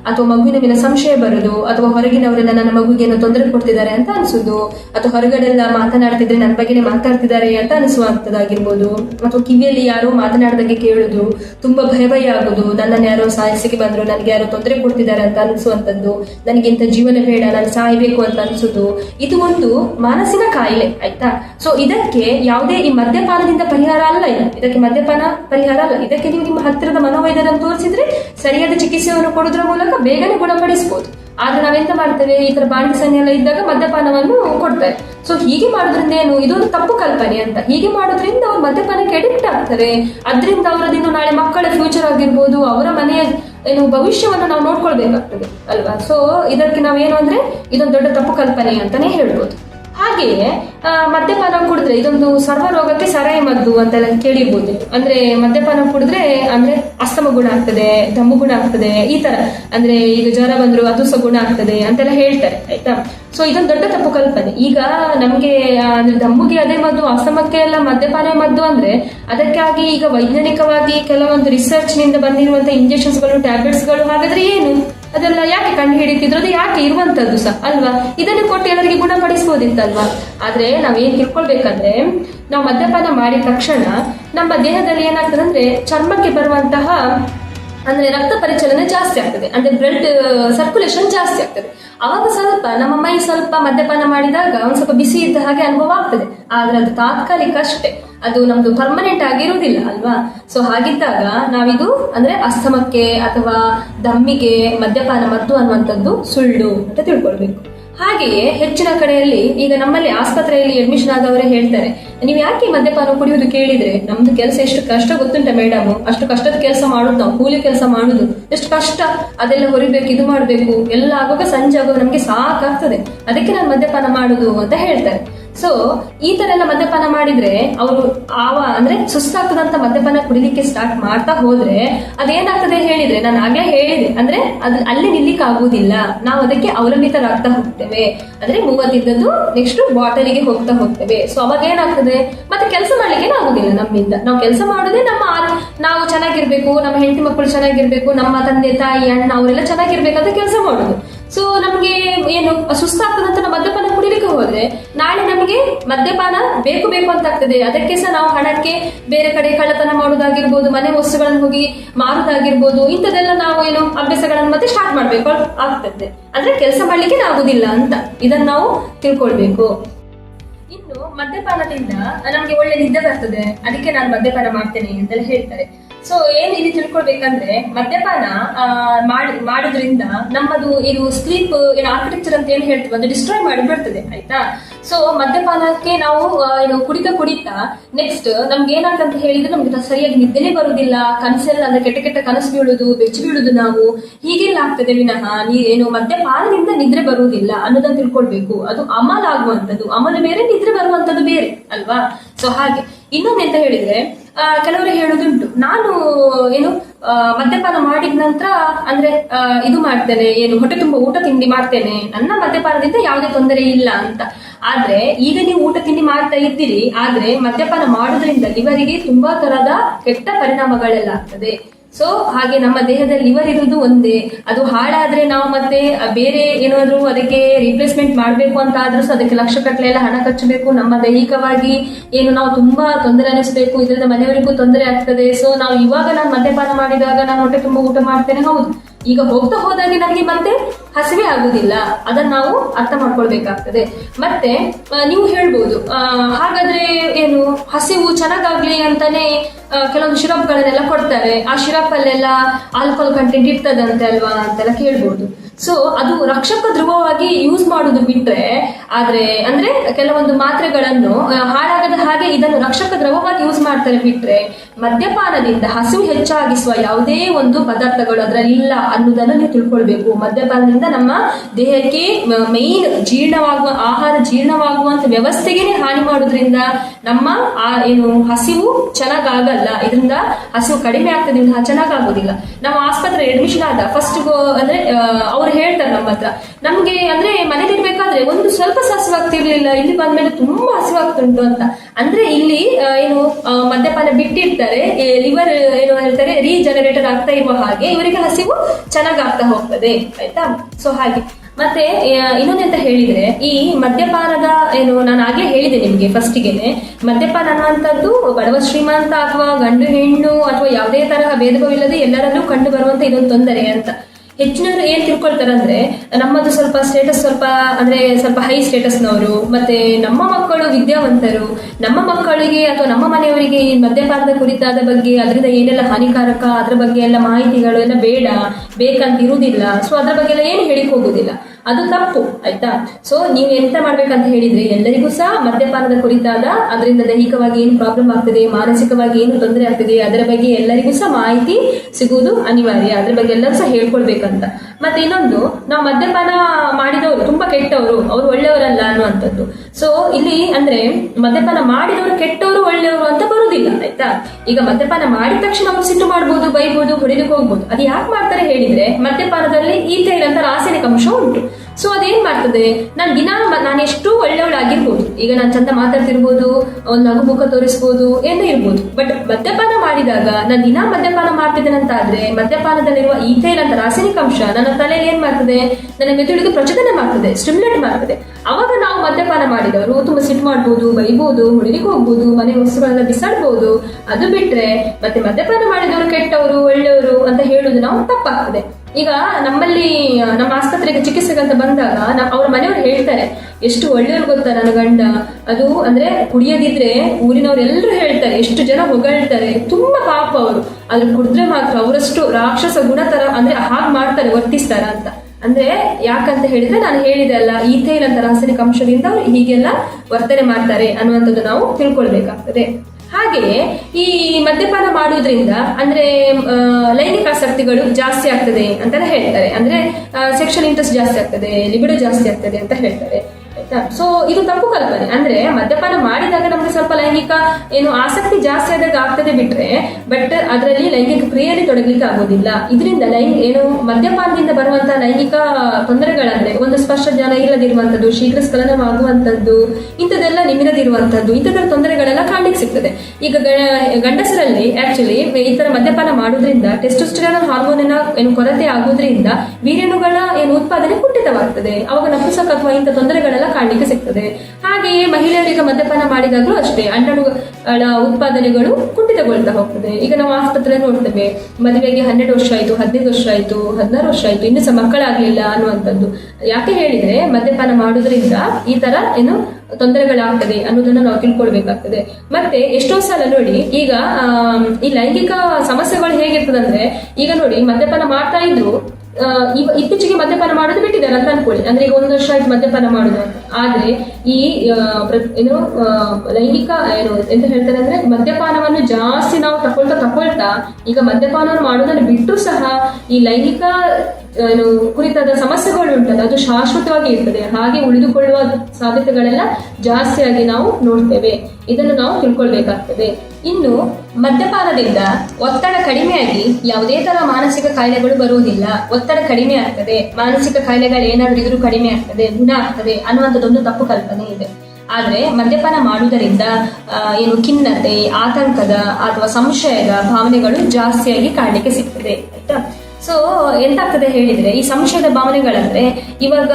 ಅಥವಾ ಮಗುವಿನ ಮೇಲೆ ಸಂಶಯ ಬರುದು ಅಥವಾ ಹೊರಗಿನವರೆಲ್ಲ ನನ್ನ ಮಗುಗೆ ಏನೋ ತೊಂದರೆ ಕೊಡ್ತಿದ್ದಾರೆ ಅಂತ ಅನ್ಸುದು ಅಥವಾ ಹೊರಗಡೆ ಎಲ್ಲ ಮಾತನಾಡ್ತಿದ್ರೆ ನನ್ನ ಬಗ್ಗೆನೇ ಮಾತಾಡ್ತಿದ್ದಾರೆ ಅಂತ ಅನಿಸುವಂತದ್ದಾಗಿರ್ಬೋದು ಅಥವಾ ಕಿವಿಯಲ್ಲಿ ಯಾರೋ ಮಾತನಾಡದಂಗೆ ಕೇಳುದು ತುಂಬಾ ಭಯ ಭಯ ಆಗುದು ನನ್ನನ್ನು ಯಾರೋ ಸಾಯಿಸಿಗೆ ಬಂದ್ರು, ನನಗೆ ಯಾರೋ ತೊಂದರೆ ಕೊಡ್ತಿದ್ದಾರೆ ಅಂತ ಅನ್ಸುವಂಥದ್ದು, ನನಗಿಂತ ಜೀವನ ಬೇಡ, ನಾನು ಸಾಯ್ಬೇಕು ಅಂತ ಅನ್ಸುದು ಇದು ಒಂದು ಮಾನಸಿಕ ಕಾಯಿಲೆ, ಆಯ್ತಾ? ಸೊ ಇದಕ್ಕೆ ಯಾವುದೇ ಈ ಮದ್ಯಪಾನದಿಂದ ಪರಿಹಾರ ಅಲ್ಲ ಇದಕ್ಕೆ ಮದ್ಯಪಾನ ಪರಿಹಾರ ಅಲ್ಲ. ಇದಕ್ಕೆ ನೀವು ನಿಮ್ಮ ಹತ್ತಿರದ ಮನೋವೈದ್ಯರನ್ನು ತೋರಿಸಿದ್ರೆ ಸರಿಯಾದ ಚಿಕಿತ್ಸೆಯನ್ನು ಕೊಡೋದ್ರ ಮೂಲಕ ಬೇಗನೆ ಗುಣಪಡಿಸಬಹುದು ಆದ್ರೆ ನಾವೆಂತ ಮಾಡ್ತೇವೆ? ಈ ತರ ಬಾಂಡಿ ಸನ್ನೆ ಎಲ್ಲ ಇದ್ದಾಗ ಮದ್ಯಪಾನವನ್ನು ಕೊಡ್ತಾರೆ. ಸೊ ಹೀಗೆ ಮಾಡೋದ್ರಿಂದ ಏನು? ಇದೊಂದು ತಪ್ಪು ಕಲ್ಪನೆ ಅಂತ. ಹೀಗೆ ಮಾಡೋದ್ರಿಂದ ಅವ್ರು ಮದ್ಯಪಾನಕ್ಕೆ ಅಡಿಕ್ಟ್ ಆಗ್ತಾರೆ. ಅದರಿಂದ ಅವರದಿನ್ನು ನಾಳೆ ಮಕ್ಕಳ ಫ್ಯೂಚರ್ ಆಗಿರ್ಬೋದು, ಅವರ ಮನೆಯ ಏನು ಭವಿಷ್ಯವನ್ನು ನಾವು ನೋಡ್ಕೊಳ್ಬೇಕಾಗ್ತದೆ ಅಲ್ವಾ? ಸೊ ಇದಕ್ಕೆ ನಾವೇನು ಅಂದ್ರೆ ಇದೊಂದು ದೊಡ್ಡ ತಪ್ಪು ಕಲ್ಪನೆ ಅಂತಾನೆ ಹೇಳ್ಬೋದು. ಹಾಗೆಯೇ ಮದ್ಯಪಾನ ಕುಡಿದ್ರೆ ಇದೊಂದು ಸರ್ವ ರೋಗಕ್ಕೆ ಸರಾಯಿ ಮದ್ದು ಅಂತೆಲ್ಲ ಕೇಳಿರ್ಬೋದು. ಅಂದ್ರೆ ಮದ್ಯಪಾನ ಕುಡಿದ್ರೆ ಅಂದ್ರೆ ಅಸ್ತಮ ಗುಣ ಆಗ್ತದೆ, ದಮ್ಮು ಗುಣ ಆಗ್ತದೆ, ಈ ತರ. ಅಂದ್ರೆ ಈಗ ಜ್ವರ ಬಂದ್ರು ಅದು ಸಹ ಗುಣ ಆಗ್ತದೆ ಅಂತೆಲ್ಲ ಹೇಳ್ತಾರೆ, ಆಯ್ತಾ? ಸೊ ಇದೊಂದು ದೊಡ್ಡ ತಪ್ಪು ಕಲ್ಪನೆ. ಈಗ ನಮ್ಗೆ ಅಂದ್ರೆ ದಮ್ಮುಗೆ ಅದೇ ಮದ್ದು, ಅಸ್ತಮಕ್ಕೆ ಎಲ್ಲ ಮದ್ಯಪಾನ ಮದ್ದು ಅಂದ್ರೆ ಅದಕ್ಕಾಗಿ ಈಗ ವೈಜ್ಞಾನಿಕವಾಗಿ ಕೆಲವೊಂದು ರಿಸರ್ಚ್ನಿಂದ ಬಂದಿರುವಂತಹ ಇಂಜೆಕ್ಷನ್ಸ್ಗಳು ಟ್ಯಾಬ್ಲೆಟ್ಸ್ಗಳು ಹಾಗಾದ್ರೆ ಏನು? ಅದೆಲ್ಲ ಯಾಕೆ ಕಂಡು ಹಿಡಿತಿದ್ರು ಅದು ಯಾಕೆ ಇರುವಂತದ್ದು ಸಹ, ಅಲ್ವಾ? ಇದನ್ನು ಕೊಟ್ಟು ಎಲ್ಲರಿಗೆ ಗುಣಪಡಿಸಬಹುದಿತ್ತಲ್ವಾ ಆದ್ರೆ ನಾವೇನ್ ತಿಳ್ಕೊಳ್ಬೇಕಂದ್ರೆ, ನಾವು ಮದ್ಯಪಾನ ಮಾಡಿದ ತಕ್ಷಣ ನಮ್ಮ ದೇಹದಲ್ಲಿ ಏನಾಗ್ತದೆ ಅಂದ್ರೆ ಚರ್ಮಕ್ಕೆ ಬರುವಂತಹ ಅಂದ್ರೆ ರಕ್ತ ಪರಿಚಲನೆ ಜಾಸ್ತಿ ಆಗ್ತದೆ. ಅಂದ್ರೆ ಬ್ಲಡ್ ಸರ್ಕ್ಯುಲೇಷನ್ ಜಾಸ್ತಿ ಆಗ್ತದೆ. ಅವಾಗ ಸ್ವಲ್ಪ ನಮ್ಮ ಮೈ ಸ್ವಲ್ಪ ಮದ್ಯಪಾನ ಮಾಡಿದಾಗ ಒಂದು ಸ್ವಲ್ಪ ಬಿಸಿ ಇದ್ದ ಹಾಗೆ ಅನುಭವ ಆಗ್ತದೆ. ಆದ್ರೆ ಅದು ತಾತ್ಕಾಲಿಕ ಅಷ್ಟೇ. ಅದು ನಮ್ದು ಪರ್ಮನೆಂಟ್ ಆಗಿರುವುದಿಲ್ಲ ಅಲ್ವಾ? ಸೊ ಹಾಗಿದ್ದಾಗ ನಾವಿದು ಅಂದ್ರೆ ಅಸ್ತಮಕ್ಕೆ ಅಥವಾ ದಮ್ಮಿಗೆ ಮದ್ಯಪಾನ ಮದ್ದು ಅನ್ನುವಂಥದ್ದು ಸುಳ್ಳು ಅಂತ ತಿಳ್ಕೊಳ್ಬೇಕು. ಹಾಗೆಯೇ ಹೆಚ್ಚಿನ ಕಡೆಯಲ್ಲಿ ಈಗ ನಮ್ಮಲ್ಲಿ ಆಸ್ಪತ್ರೆಯಲ್ಲಿ ಅಡ್ಮಿಷನ್ ಆದವರೇ ಹೇಳ್ತಾರೆ. ನೀವು ಯಾಕೆ ಮದ್ಯಪಾನ ಕುಡಿಯೋದು ಕೇಳಿದ್ರೆ? ನಮ್ದು ಕೆಲಸ ಎಷ್ಟು ಕಷ್ಟ ಗೊತ್ತುಂಟ ಮೇಡಮ್ ಅಷ್ಟು ಕಷ್ಟದ ಕೆಲಸ ಮಾಡುದು, ನಾವು ಕೂಲಿ ಕೆಲಸ ಮಾಡುದು. ಎಷ್ಟು ಕಷ್ಟ. ಅದೆಲ್ಲ ಹೊರಿಬೇಕು, ಇದು ಮಾಡಬೇಕು. ಎಲ್ಲ ಆಗುವಾಗ ಸಂಜೆ ಆಗುವಾಗ ನಮ್ಗೆ ಸಾಕಾಗ್ತದೆ. ಅದಕ್ಕೆ ನಾನು ಮದ್ಯಪಾನ ಮಾಡುದು ಅಂತ ಹೇಳ್ತಾರೆ. ಸೊ ಈ ತರ ಎಲ್ಲ ಮದ್ಯಪಾನ ಮಾಡಿದ್ರೆ ಅವರು ಆವ, ಅಂದ್ರೆ ಸುಸ್ತಾಗ್ತದಂತ ಮದ್ಯಪಾನ ಕುಡಿಲಿಕ್ಕೆ ಸ್ಟಾರ್ಟ್ ಮಾಡ್ತಾ ಹೋದ್ರೆ ಅದೇನಾಗ್ತದೆ ಹೇಳಿದ್ರೆ, ನಾನು ಆಗ್ಲೇ ಹೇಳಿದೆ, ಅಂದ್ರೆ ಅದ್ ಅಲ್ಲಿ ನಿಲ್ಲಿಕ್ ಆಗುವುದಿಲ್ಲ ನಾವು ಅದಕ್ಕೆ ಅವಲಂಬಿತರಾಗ್ತಾ ಹೋಗ್ತೇವೆ. ಅಂದ್ರೆ ಮೂವತ್ತಿದ್ದದ್ದು ನೆಕ್ಸ್ಟ್ ಬಾಟಲಿಗೆ ಹೋಗ್ತಾ ಹೋಗ್ತೇವೆ. ಸೊ ಅವಾಗ ಏನಾಗ್ತದೆ? ಮತ್ತೆ ಕೆಲಸ ಮಾಡ್ಲಿಕ್ಕೆ ಆಗುದಿಲ್ಲ ನಮ್ಮಿಂದ. ನಾವು ಕೆಲಸ ಮಾಡೋದೇ ನಮ್ಮ ನಾವು ಚೆನ್ನಾಗಿರ್ಬೇಕು, ನಮ್ಮ ಹೆಂಡತಿ ಮಕ್ಕಳು ಚೆನ್ನಾಗಿರ್ಬೇಕು, ನಮ್ಮ ತಂದೆ, ತಾಯಿ, ಅಣ್ಣ, ಅವರೆಲ್ಲ ಚೆನ್ನಾಗಿರ್ಬೇಕಂತ ಕೆಲಸ ಮಾಡೋದು. ಸೊ ನಮ್ಗೆ ಏನು ಸುಸ್ತಾಗ್ತದಂತ ನಾವು ಮದ್ಯಪಾನ ಕುಡಿಲಿಕ್ಕೆ ಹೋದ್ರೆ, ನಾಳೆ ನಮಗೆ ಮದ್ಯಪಾನ ಬೇಕು ಬೇಕು ಅಂತ ಆಗ್ತದೆ. ಅದಕ್ಕೆ ಸಹ ನಾವು ಹಣಕ್ಕೆ ಬೇರೆ ಕಡೆ ಕಳ್ಳತನ ಮಾಡೋದಾಗಿರ್ಬೋದು, ಮನೆ ವಸ್ತುಗಳನ್ನು ಹೋಗಿ ಮಾರುದಾಗಿರ್ಬೋದು, ಇಂಥದ್ದೆಲ್ಲ ನಾವು ಏನು ಅಭ್ಯಾಸಗಳನ್ನು ಮತ್ತೆ ಸ್ಟಾರ್ಟ್ ಮಾಡ್ಬೇಕು ಆಗ್ತದೆ. ಅಂದ್ರೆ ಕೆಲಸ ಮಾಡ್ಲಿಕ್ಕೆ ಆಗುದಿಲ್ಲ ಅಂತ. ಇದನ್ನ ನಾವು ತಿಳ್ಕೊಳ್ಬೇಕು. ಇನ್ನು ಮದ್ಯಪಾನದಿಂದ ನಮ್ಗೆ ಒಳ್ಳೆ ನಿದ್ದೆ ಬರ್ತದೆ. ಅದಕ್ಕೆ ನಾನು ಮದ್ಯಪಾನ ಮಾಡ್ತೇನೆ ಅಂತೆಲ್ಲ ಹೇಳ್ತಾರೆ. ಸೊ ಏನ್ ಇಲ್ಲಿ ತಿಳ್ಕೊಳ್ಬೇಕಂದ್ರೆ, ಮದ್ಯಪಾನ ಮಾಡೋದ್ರಿಂದ ನಮ್ಮದು ಇದು ಸ್ಲೀಪ್ ಏನು ಆರ್ಕಿಟೆಕ್ಚರ್ ಅಂತ ಏನ್ ಹೇಳ್ತೀವಿ, ಅದು ಡಿಸ್ಟ್ರಾಯ್ ಮಾಡಿ ಬಿಡ್ತದೆ, ಆಯ್ತಾ? ಸೊ ಮದ್ಯಪಾನಕ್ಕೆ ನಾವು ಏನು ಕುಡಿತ ಕುಡಿತಾ ನೆಕ್ಸ್ಟ್ ನಮ್ಗೆ ಏನಾಗಂತ ಹೇಳಿದ್ರೆ ನಮ್ಗೆ ಸರಿಯಾಗಿ ನಿದ್ದೆನೇ ಬರುದಿಲ್ಲ, ಕನಸೆಲ್ಲ ಅಂದ್ರೆ ಕೆಟ್ಟ ಕೆಟ್ಟ ಕನಸು ಬೀಳುದು, ಬೆಚ್ಚಿ ಬೀಳುದು ನಾವು, ಹೀಗೆಲ್ಲ ಆಗ್ತದೆ ವಿನಃ, ನೀ, ಏನು ಮದ್ಯಪಾನದಿಂದ ನಿದ್ರೆ ಬರುವುದಿಲ್ಲ ಅನ್ನೋದನ್ನ ತಿಳ್ಕೊಳ್ಬೇಕು. ಅದು ಅಮಲ ಆಗುವಂತದ್ದು ಅಮಲ ಬೇರೆ, ನಿದ್ರೆ ಬರುವಂತದ್ದು ಬೇರೆ, ಅಲ್ವಾ? ಸೊ ಹಾಗೆ, ಇನ್ನೊಂದು ಎಂತ ಹೇಳಿದ್ರೆ ಕೆಲವರು ಹೇಳುದುಂಟು. ನಾನು, ಏನು ಮದ್ಯಪಾನ ಮಾಡಿದ ನಂತರ, ಅಂದ್ರೆ ಇದು ಮಾಡ್ತೇನೆ, ಏನು, ಹೊಟ್ಟೆ ತುಂಬಾ ಊಟ ತಿಂಡಿ ಮಾಡ್ತೇನೆ. ನನ್ನ ಮದ್ಯಪಾನದಿಂದ ಯಾವುದೇ ತೊಂದರೆ ಇಲ್ಲ ಅಂತ. ಆದ್ರೆ, ಈಗ ನೀವು ಊಟ ತಿಂಡಿ ಮಾಡ್ತಾ ಇದ್ದೀರಿ, ಆದ್ರೆ ಮದ್ಯಪಾನ ಮಾಡೋದ್ರಿಂದ ಇವರಿಗೆ ತುಂಬಾ ತರದ ಕೆಟ್ಟ ಪರಿಣಾಮಗಳೆಲ್ಲ ಆಗ್ತದೆ. ಸೊ ಹಾಗೆ ನಮ್ಮ ದೇಹದಲ್ಲಿ ಲಿವರ್ ಇರುವುದು ಒಂದೇ. ಅದು ಹಾಳಾದ್ರೆ ನಾವು ಮತ್ತೆ ಬೇರೆ ಏನಾದ್ರೂ ಅದಕ್ಕೆ ರಿಪ್ಲೇಸ್ಮೆಂಟ್ ಮಾಡಬೇಕು ಅಂತ ಆದ್ರೂ ಸಹ ಅದಕ್ಕೆ ಲಕ್ಷ ಕಟ್ಟಲೆ ಎಲ್ಲ ಹಣ ಖರ್ಚಬೇಕು. ನಮ್ಮ ದೈಹಿಕವಾಗಿ ಏನು ನಾವು ತುಂಬಾ ತೊಂದರೆ ಅನಿಸ್ಬೇಕು. ಇದರಿಂದ ಮನೆಯವರಿಗೂ ತೊಂದರೆ ಆಗ್ತದೆ. ಸೊ ನಾವು ಇವಾಗ ನಾನು ಮದ್ಯಪಾನ ಮಾಡಿದಾಗ ನಾನು ಹೊಟ್ಟೆ ತುಂಬಾ ಊಟ ಮಾಡ್ತೇನೆ. ಹೌದು. ಈಗ ಹೋಗ್ತಾ ಹೋದಾಗೆ ನನಗೆ ಮತ್ತೆ ಹಸಿವೆ ಆಗುದಿಲ್ಲ. ಅದನ್ನ ನಾವು ಅರ್ಥ ಮಾಡ್ಕೊಳ್ಬೇಕಾಗ್ತದೆ. ಮತ್ತೆ ನೀವು ಹೇಳ್ಬೋದು ಹಾಗಾದ್ರೆ ಏನು, ಹಸಿವು ಚೆನ್ನಾಗಾಗ್ಲಿ ಅಂತಾನೆ ಕೆಲವೊಂದು ಶಿರಪ್ಗಳನ್ನೆಲ್ಲ ಕೊಡ್ತಾರೆ. ಆ ಶಿರಪ್ ಅಲ್ಲೆಲ್ಲ ಆಲ್ಕೋಹಾಲ್ ಕಂಟೆಂಟ್ ಇರ್ತದಂತೆ ಅಲ್ವಾ ಅಂತೆಲ್ಲ ಕೇಳ್ಬೋದು. ಸೊ ಅದು ರಕ್ಷಕ ಧ್ರುವವಾಗಿ ಯೂಸ್ ಮಾಡೋದು ಬಿಟ್ರೆ, ಆದ್ರೆ, ಅಂದ್ರೆ ಕೆಲವೊಂದು ಮಾತ್ರೆಗಳನ್ನು ಹಾಳಾಗದ ಹಾಗೆ ಇದನ್ನು ರಕ್ಷಕ ದ್ರವವಾಗಿ ಯೂಸ್ ಮಾಡ್ತಾರೆ ಬಿಟ್ರೆ, ಮದ್ಯಪಾನದಿಂದ ಹಸಿವು ಹೆಚ್ಚಾಗಿಸುವ ಯಾವುದೇ ಒಂದು ಪದಾರ್ಥಗಳು ಅದರಲ್ಲಿ ಇಲ್ಲ ಅನ್ನೋದನ್ನು ನೀವು ತಿಳ್ಕೊಳ್ಬೇಕು. ಮದ್ಯಪಾನದಿಂದ ನಮ್ಮ ದೇಹಕ್ಕೆ ಮೈನ್ ಜೀರ್ಣವಾಗುವ, ಆಹಾರ ಜೀರ್ಣವಾಗುವಂತ ವ್ಯವಸ್ಥೆಗೆ ಹಾನಿ ಮಾಡೋದ್ರಿಂದ ನಮ್ಮ, ಆ, ಏನು ಹಸಿವು ಚೆನ್ನಾಗಾಗಲ್ಲ. ಇದರಿಂದ ಹಸಿವು ಕಡಿಮೆ ಆಗ್ತದಿಂದ ಚೆನ್ನಾಗಾಗೋದಿಲ್ಲ. ನಾವು ಆಸ್ಪತ್ರೆ ಅಡ್ಮಿಷನ್ ಆದ ಫಸ್ಟ್ ಅಂದ್ರೆ ಹೇಳ್ತಾರೆ ನಮ್ಗೆ ಅಂದ್ರೆ ಮನೇಲಿ ಇರ್ಬೇಕಾದ್ರೆ ಒಂದು ಸ್ವಲ್ಪ ಹಸಿವಾಗ್ತಿರ್ಲಿಲ್ಲ ಇಲ್ಲಿ ಬಂದ್ಮೇಲೆ ತುಂಬಾ ಹಸಿವಾಗ್ತುಂಟು ಅಂತ. ಅಂದ್ರೆ ಇಲ್ಲಿ ಏನು ಮದ್ಯಪಾನ ಬಿಟ್ಟಿರ್ತಾರೆ ಲಿವರ್ ಏನು ಹೇಳ್ತಾರೆ ರೀಜನರೇಟರ್ ಆಗ್ತಾ ಇರುವ ಹಾಗೆ ಇವರಿಗೆ ಹಸಿವು ಚೆನ್ನಾಗಾಗ್ತಾ ಹೋಗ್ತದೆ, ಆಯ್ತಾ? ಸೊ ಹಾಗೆ. ಮತ್ತೆ ಇನ್ನೊಂದೆಂತ ಹೇಳಿದ್ರೆ, ಈ ಮದ್ಯಪಾನದ, ಏನು, ನಾನು ಆಗ್ಲೇ ಹೇಳಿದೆ ನಿಮ್ಗೆ ಫಸ್ಟಿಗೆನೆ, ಮದ್ಯಪಾನ ಅನ್ನುವಂಥದ್ದು ಬಡವ ಶ್ರೀಮಂತ ಅಥವಾ ಗಂಡು ಹೆಣ್ಣು ಅಥವಾ ಯಾವುದೇ ತರಹ ಭೇದಭಾವವಿಲ್ಲದೆ ಎಲ್ಲರಲ್ಲೂ ಕಂಡು ಬರುವಂತ ಇದೊಂದು ತೊಂದರೆ ಅಂತ. ಹೆಚ್ಚಿನವರು ಏನ್ ತಿಳ್ಕೊಳ್ತಾರೆ ಅಂದ್ರೆ ನಮ್ಮದು ಸ್ವಲ್ಪ ಸ್ಟೇಟಸ್ ಸ್ವಲ್ಪ ಅಂದ್ರೆ ಸ್ವಲ್ಪ ಹೈ ಸ್ಟೇಟಸ್ನವರು ಮತ್ತೆ ನಮ್ಮ ಮಕ್ಕಳು ವಿದ್ಯಾವಂತರು, ನಮ್ಮ ಮಕ್ಕಳಿಗೆ ಅಥವಾ ನಮ್ಮ ಮನೆಯವರಿಗೆ ಈ ಮದ್ಯಪಾನದ ಕುರಿತಾದ ಬಗ್ಗೆ, ಅದರಿಂದ ಏನೆಲ್ಲ ಹಾನಿಕಾರಕ, ಅದ್ರ ಬಗ್ಗೆ ಎಲ್ಲ ಮಾಹಿತಿಗಳು ಎಲ್ಲ ಬೇಡ, ಬೇಕಂತ ಇರುವುದಿಲ್ಲ. ಸೊ ಅದ್ರ ಬಗ್ಗೆ ಎಲ್ಲ ಏನು ಹೇಳಿಕ್ ಅದು ತಪ್ಪು, ಆಯ್ತಾ? ಸೊ ನೀವು ಎಂತ ಮಾಡ್ಬೇಕಂತ ಹೇಳಿದ್ರೆ, ಎಲ್ಲರಿಗೂ ಸಹ ಮದ್ಯಪಾನದ ಕುರಿತಾದ, ಅದರಿಂದ ದೈಹಿಕವಾಗಿ ಏನು ಪ್ರಾಬ್ಲಮ್ ಆಗ್ತದೆ, ಮಾನಸಿಕವಾಗಿ ಏನು ತೊಂದರೆ ಆಗ್ತದೆ, ಅದರ ಬಗ್ಗೆ ಎಲ್ಲರಿಗೂ ಸಹ ಮಾಹಿತಿ ಸಿಗುವುದು ಅನಿವಾರ್ಯ. ಅದ್ರ ಬಗ್ಗೆ ಎಲ್ಲರೂ ಸಹ ಹೇಳ್ಕೊಳ್ಬೇಕಂತ. ಮತ್ತೆ ಇನ್ನೊಂದು, ನಾವು ಮದ್ಯಪಾನ ಮಾಡಿದವರು ತುಂಬಾ ಕೆಟ್ಟವರು, ಅವರು ಒಳ್ಳೆಯವರಲ್ಲ ಅನ್ನುವಂಥದ್ದು. ಸೊ ಇಲ್ಲಿ ಅಂದ್ರೆ ಮದ್ಯಪಾನ ಮಾಡಿದವರು ಕೆಟ್ಟವರು ಒಳ್ಳೆಯವರು ಅಂತ ಬರುವುದಿಲ್ಲ ಆಯ್ತಾ? ಈಗ ಮದ್ಯಪಾನ ಮಾಡಿದ ತಕ್ಷಣ ಅವರು ಸಿಟ್ಟು ಮಾಡಬಹುದು ಬೈಬಹುದು ಹೊಡಿಲಿಕ್ಕೆ ಹೋಗ್ಬೋದು ಅದು ಯಾಕೆ ಮಾಡ್ತಾರೆ ಹೇಳಿದ್ರೆ ಮದ್ಯಪಾನದಲ್ಲಿ ಈ ಅಂತ ರಾಸಾಯನಿಕ ಅಂಶ ಉಂಟು. ಸೊ ಅದೇನ್ ಮಾಡ್ತದೆ? ನಾನು ದಿನ ನಾನು ಎಷ್ಟು ಒಳ್ಳೆಯವಳಾಗಿರ್ಬೋದು ಈಗ ನಾನು ಚಂದ ಮಾತಾಡ್ತಿರ್ಬೋದು ಒಂದು ನಗು ಮುಖ ತೋರಿಸ್ಬೋದು, ಏನೋ ಇರ್ಬೋದು. ಬಟ್ ಮದ್ಯಪಾನ ಮಾಡಿದಾಗ, ನಾನು ದಿನ ಮದ್ಯಪಾನ ಮಾಡ್ತಿದ್ದೇನೆ ಅಂತ ಆದ್ರೆ ಮದ್ಯಪಾನದಲ್ಲಿರುವ ಈಥೈಲ್ ಅಂತ ರಾಸಾಯನಿಕ ಅಂಶ ನನ್ನ ತಲೆಯಲ್ಲಿ ಏನ್ ಮಾಡ್ತದೆ? ನನ್ನ ಮೆದುಳಿಗೆ ಪ್ರಚೋದನೆ ಮಾಡ್ತದೆ ಸ್ಟಿಮ್ಯುಲೇಟ್ ಮಾಡ್ತದೆ. ಅವಾಗ ನಾವು ಮದ್ಯಪಾನ ಮಾಡಿದವರು, ತುಂಬಾ ಸಿಟ್ ಮಾಡ್ಬೋದು, ಬೈಬೋದು ಹುಡುಗಿಗೆ ಹೋಗ್ಬೋದು, ಮನೆ ವಸ್ತುಗಳನ್ನ ಬಿಸಾಡ್ಬೋದು. ಅದು ಬಿಟ್ರೆ, ಮತ್ತೆ ಮದ್ಯಪಾನ ಮಾಡಿದವರು ಕೆಟ್ಟವರು, ಒಳ್ಳೆಯವರು ಅಂತ ಹೇಳುದು ನಾವು ತಪ್ಪಾಗ್ತದೆ. ಈಗ ನಮ್ಮಲ್ಲಿ ನಮ್ಮ ಆಸ್ಪತ್ರೆಗೆ ಚಿಕಿತ್ಸೆಗಂತ ಬಂದಾಗ ಅವ್ರ ಮನೆಯವ್ರು ಹೇಳ್ತಾರೆ, ಎಷ್ಟು ಒಳ್ಳೆಯವ್ರು ಗೊತ್ತಾ ನನ್ನ ಗಂಡ? ಅದು ಅಂದ್ರೆ ಕುಡಿಯದಿದ್ರೆ ಊರಿನವರೆಲ್ಲರೂ ಹೇಳ್ತಾರೆ, ಎಷ್ಟು ಜನ ಹೊಗಳ್ತಾರೆ, ತುಂಬಾ ಪಾಪ ಅವರು. ಆದ್ರೆ ಕುಡಿದ್ರೆ ಮಾತ್ರ ಅವರಷ್ಟು ರಾಕ್ಷಸ ಗುಣ ತರ, ಅಂದ್ರೆ ಹಾಗೆ ಮಾಡ್ತಾರೆ, ವರ್ತಿಸ್ತಾರ ಅಂತ. ಅಂದ್ರೆ ಯಾಕಂತ ಹೇಳಿದ್ರೆ ನಾನು ಹೇಳಿದೆ ಅಲ್ಲ, ಈಥೈಲ್ ಅಂತ ರಾಸಾಯನಿಕ ಅಂಶದಿಂದ ಹೀಗೆಲ್ಲ ವರ್ತನೆ ಮಾಡ್ತಾರೆ ಅನ್ನುವಂಥದ್ದು ನಾವು ತಿಳ್ಕೊಳ್ಬೇಕಾಗ್ತದೆ. ಹಾಗೆಯೇ ಈ ಮದ್ಯಪಾನ ಮಾಡುವುದರಿಂದ ಅಂದ್ರೆ ಲೈಂಗಿಕ ಆಸಕ್ತಿಗಳು ಜಾಸ್ತಿ ಆಗ್ತದೆ ಅಂತ ಹೇಳ್ತಾರೆ. ಅಂದ್ರೆ ಸೆಕ್ಷನ್ ಇಂಟ್ರೆಸ್ಟ್ ಜಾಸ್ತಿ ಆಗ್ತದೆ ಲಿಬಿಡೋ ಜಾಸ್ತಿ ಆಗ್ತದೆ ಅಂತ ಹೇಳ್ತಾರೆ. ಸೊ ಇದು ತಪ್ಪು ಕಲ್ಪನೆ. ಅಂದ್ರೆ, ಮದ್ಯಪಾನ ಮಾಡಿದಾಗ ನಮ್ಗೆ ಸ್ವಲ್ಪ ಲೈಂಗಿಕ ಏನು ಆಸಕ್ತಿ ಜಾಸ್ತಿ ಆದಾಗ ಆಗ್ತದೆ ಬಿಟ್ರೆ ಬಟ್ ಅದರಲ್ಲಿ ಲೈಂಗಿಕ ಕ್ರಿಯೆಯಲ್ಲಿ ತೊಡಗಲಿಕ್ಕೆ ಆಗೋದಿಲ್ಲ. ಇದರಿಂದ ಲೈಂಗ ಏನು ಮದ್ಯಪಾನದಿಂದ ಬರುವಂತಹ ಲೈಂಗಿಕ ತೊಂದರೆಗಳಂದ್ರೆ, ಒಂದು ಸ್ಪಷ್ಟ ಜ್ಞಾನ ಇಲ್ಲದಿರುವಂತದ್ದು ಶೀಘ್ರ ಸ್ಖಲನವಾಗುವಂತದ್ದು ಇಂಥದ್ದೆಲ್ಲ ನಿಮಿರದಿರುವಂತದ್ದು ಇಂಥದ್ರ ತೊಂದರೆಗಳೆಲ್ಲ ಕಾಣಲಿಕ್ಕೆ ಸಿಗ್ತದೆ. ಈಗ ಗಂಡಸರಲ್ಲಿ ಆಕ್ಚುಲಿ ಈ ತರ ಮದ್ಯಪಾನ ಮಾಡೋದ್ರಿಂದ ಟೆಸ್ಟೋಸ್ಟಿರಾನ್ ಹಾರ್ಮೋನಿನ ಏನು ಕೊರತೆ ಆಗೋದ್ರಿಂದ ವೀರ್ಯಣುಗಳ ಏನು ಉತ್ಪಾದನೆ ಕುಂಠಿತವಾಗ್ತದೆ. ಅವಾಗ ನಪುಸಕತ್ವ ಇಂಥ ತೊಂದರೆಗಳೆಲ್ಲ ಕಾಣ್ಲಿಕ್ಕೆ ಸಿಗ್ತದೆ. ಹಾಗೆಯೇ ಮಹಿಳೆಯರಿಗೆ ಮದ್ಯಪಾನ ಮಾಡಿದಾಗಲೂ ಅಷ್ಟೇ ಅಂಡಾಣುಗಳ ಉತ್ಪಾದನೆಗಳು ಕುಂಠಿತಗೊಳ್ತಾ ಹೋಗ್ತದೆ. ಈಗ ನಾವು ಆಸ್ಪತ್ರೆ ನೋಡ್ತೇವೆ, ಮದುವೆಗೆ ಹನ್ನೆರಡು ವರ್ಷ ಆಯ್ತು, ಹದಿನೈದು ವರ್ಷ ಆಯ್ತು, ಹದಿನಾರು ವರ್ಷ ಆಯ್ತು, ಇನ್ನೂ ಸಹ ಮಕ್ಕಳಾಗ್ಲಿಲ್ಲ ಅನ್ನುವಂಥದ್ದು. ಯಾಕೆ ಹೇಳಿದ್ರೆ, ಮದ್ಯಪಾನ ಮಾಡೋದ್ರಿಂದ ಈ ತರ ಏನು ತೊಂದರೆಗಳಾಗ್ತದೆ ಅನ್ನೋದನ್ನ ನಾವು ತಿಳ್ಕೊಳ್ಬೇಕಾಗ್ತದೆ. ಮತ್ತೆ ಎಷ್ಟೋ ಸಲ ನೋಡಿ, ಈಗ ಈ ಲೈಂಗಿಕ ಸಮಸ್ಯೆಗಳು ಹೇಗಿರ್ತದಂದ್ರೆ ಈಗ ನೋಡಿ, ಮದ್ಯಪಾನ ಮಾಡ್ತಾ ಇದ್ರು ಇತ್ತೀಚೆಗೆ ಮದ್ಯಪಾನ ಮಾಡೋದು ಬಿಟ್ಟಿದ್ದಾರೆ ಅಂತ ಅನ್ಕೊಳ್ಳಿ. ಅಂದ್ರೆ ಈಗ ಒಂದು ವರ್ಷ ಆಯ್ತು ಮದ್ಯಪಾನ ಮಾಡೋದು ಆದ್ರೆ ಈ ಏನು ಲೈಂಗಿಕ, ಏನು, ಎಂತ ಹೇಳ್ತಾರೆ ಅಂದ್ರೆ ಮದ್ಯಪಾನವನ್ನು ಜಾಸ್ತಿ ನಾವು ತಕೊಳ್ತಾ ತಕೊಳ್ತಾ ಈಗ ಮದ್ಯಪಾನವನ್ನು ಮಾಡೋದನ್ನು ಬಿಟ್ಟು ಸಹ ಈ ಲೈಂಗಿಕ, ಏನು, ಕುರಿತಾದ ಸಮಸ್ಯೆಗಳು ಉಂಟಲ್ಲ, ಅದು ಶಾಶ್ವತವಾಗಿ ಇರ್ತದೆ. ಹಾಗೆ ಉಳಿದುಕೊಳ್ಳುವ ಸಾಧ್ಯತೆಗಳೆಲ್ಲ ಜಾಸ್ತಿಯಾಗಿ ನಾವು ನೋಡ್ತೇವೆ. ಇದನ್ನು ನಾವು ತಿಳ್ಕೊಳ್ಬೇಕಾಗ್ತದೆ. ಇನ್ನು ಮದ್ಯಪಾನದಿಂದ ಒತ್ತಡ ಕಡಿಮೆಯಾಗಿ ಯಾವುದೇ ತರ ಮಾನಸಿಕ ಕಾಯಿಲೆಗಳು ಬರುವುದಿಲ್ಲ. ಒತ್ತಡ ಕಡಿಮೆ ಆಗ್ತದೆ. ಮಾನಸಿಕ ಕಾಯಿಲೆಗಳು ಏನಾದ್ರೂ ಇದ್ರೂ ಕಡಿಮೆ ಆಗ್ತದೆ, ಗುಣ ಆಗ್ತದೆ ಅನ್ನುವಂಥದ್ದೊಂದು ತಪ್ಪು ಕಲ್ಪನೆ ಇದೆ. ಆದ್ರೆ ಮದ್ಯಪಾನ ಮಾಡುವುದರಿಂದ ಏನು ಖಿನ್ನತೆ, ಆತಂಕದ ಅಥವಾ ಸಂಶಯದ ಭಾವನೆಗಳು ಜಾಸ್ತಿಯಾಗಿ ಕಾಣಲಿಕ್ಕೆ ಸಿಗ್ತದೆ, ಆಯ್ತಾ? ಸೊ ಎಂತಾಗ್ತದೆ ಹೇಳಿದ್ರೆ, ಈ ಸಂಶಯದ ಭಾವನೆಗಳಂದ್ರೆ ಇವಾಗ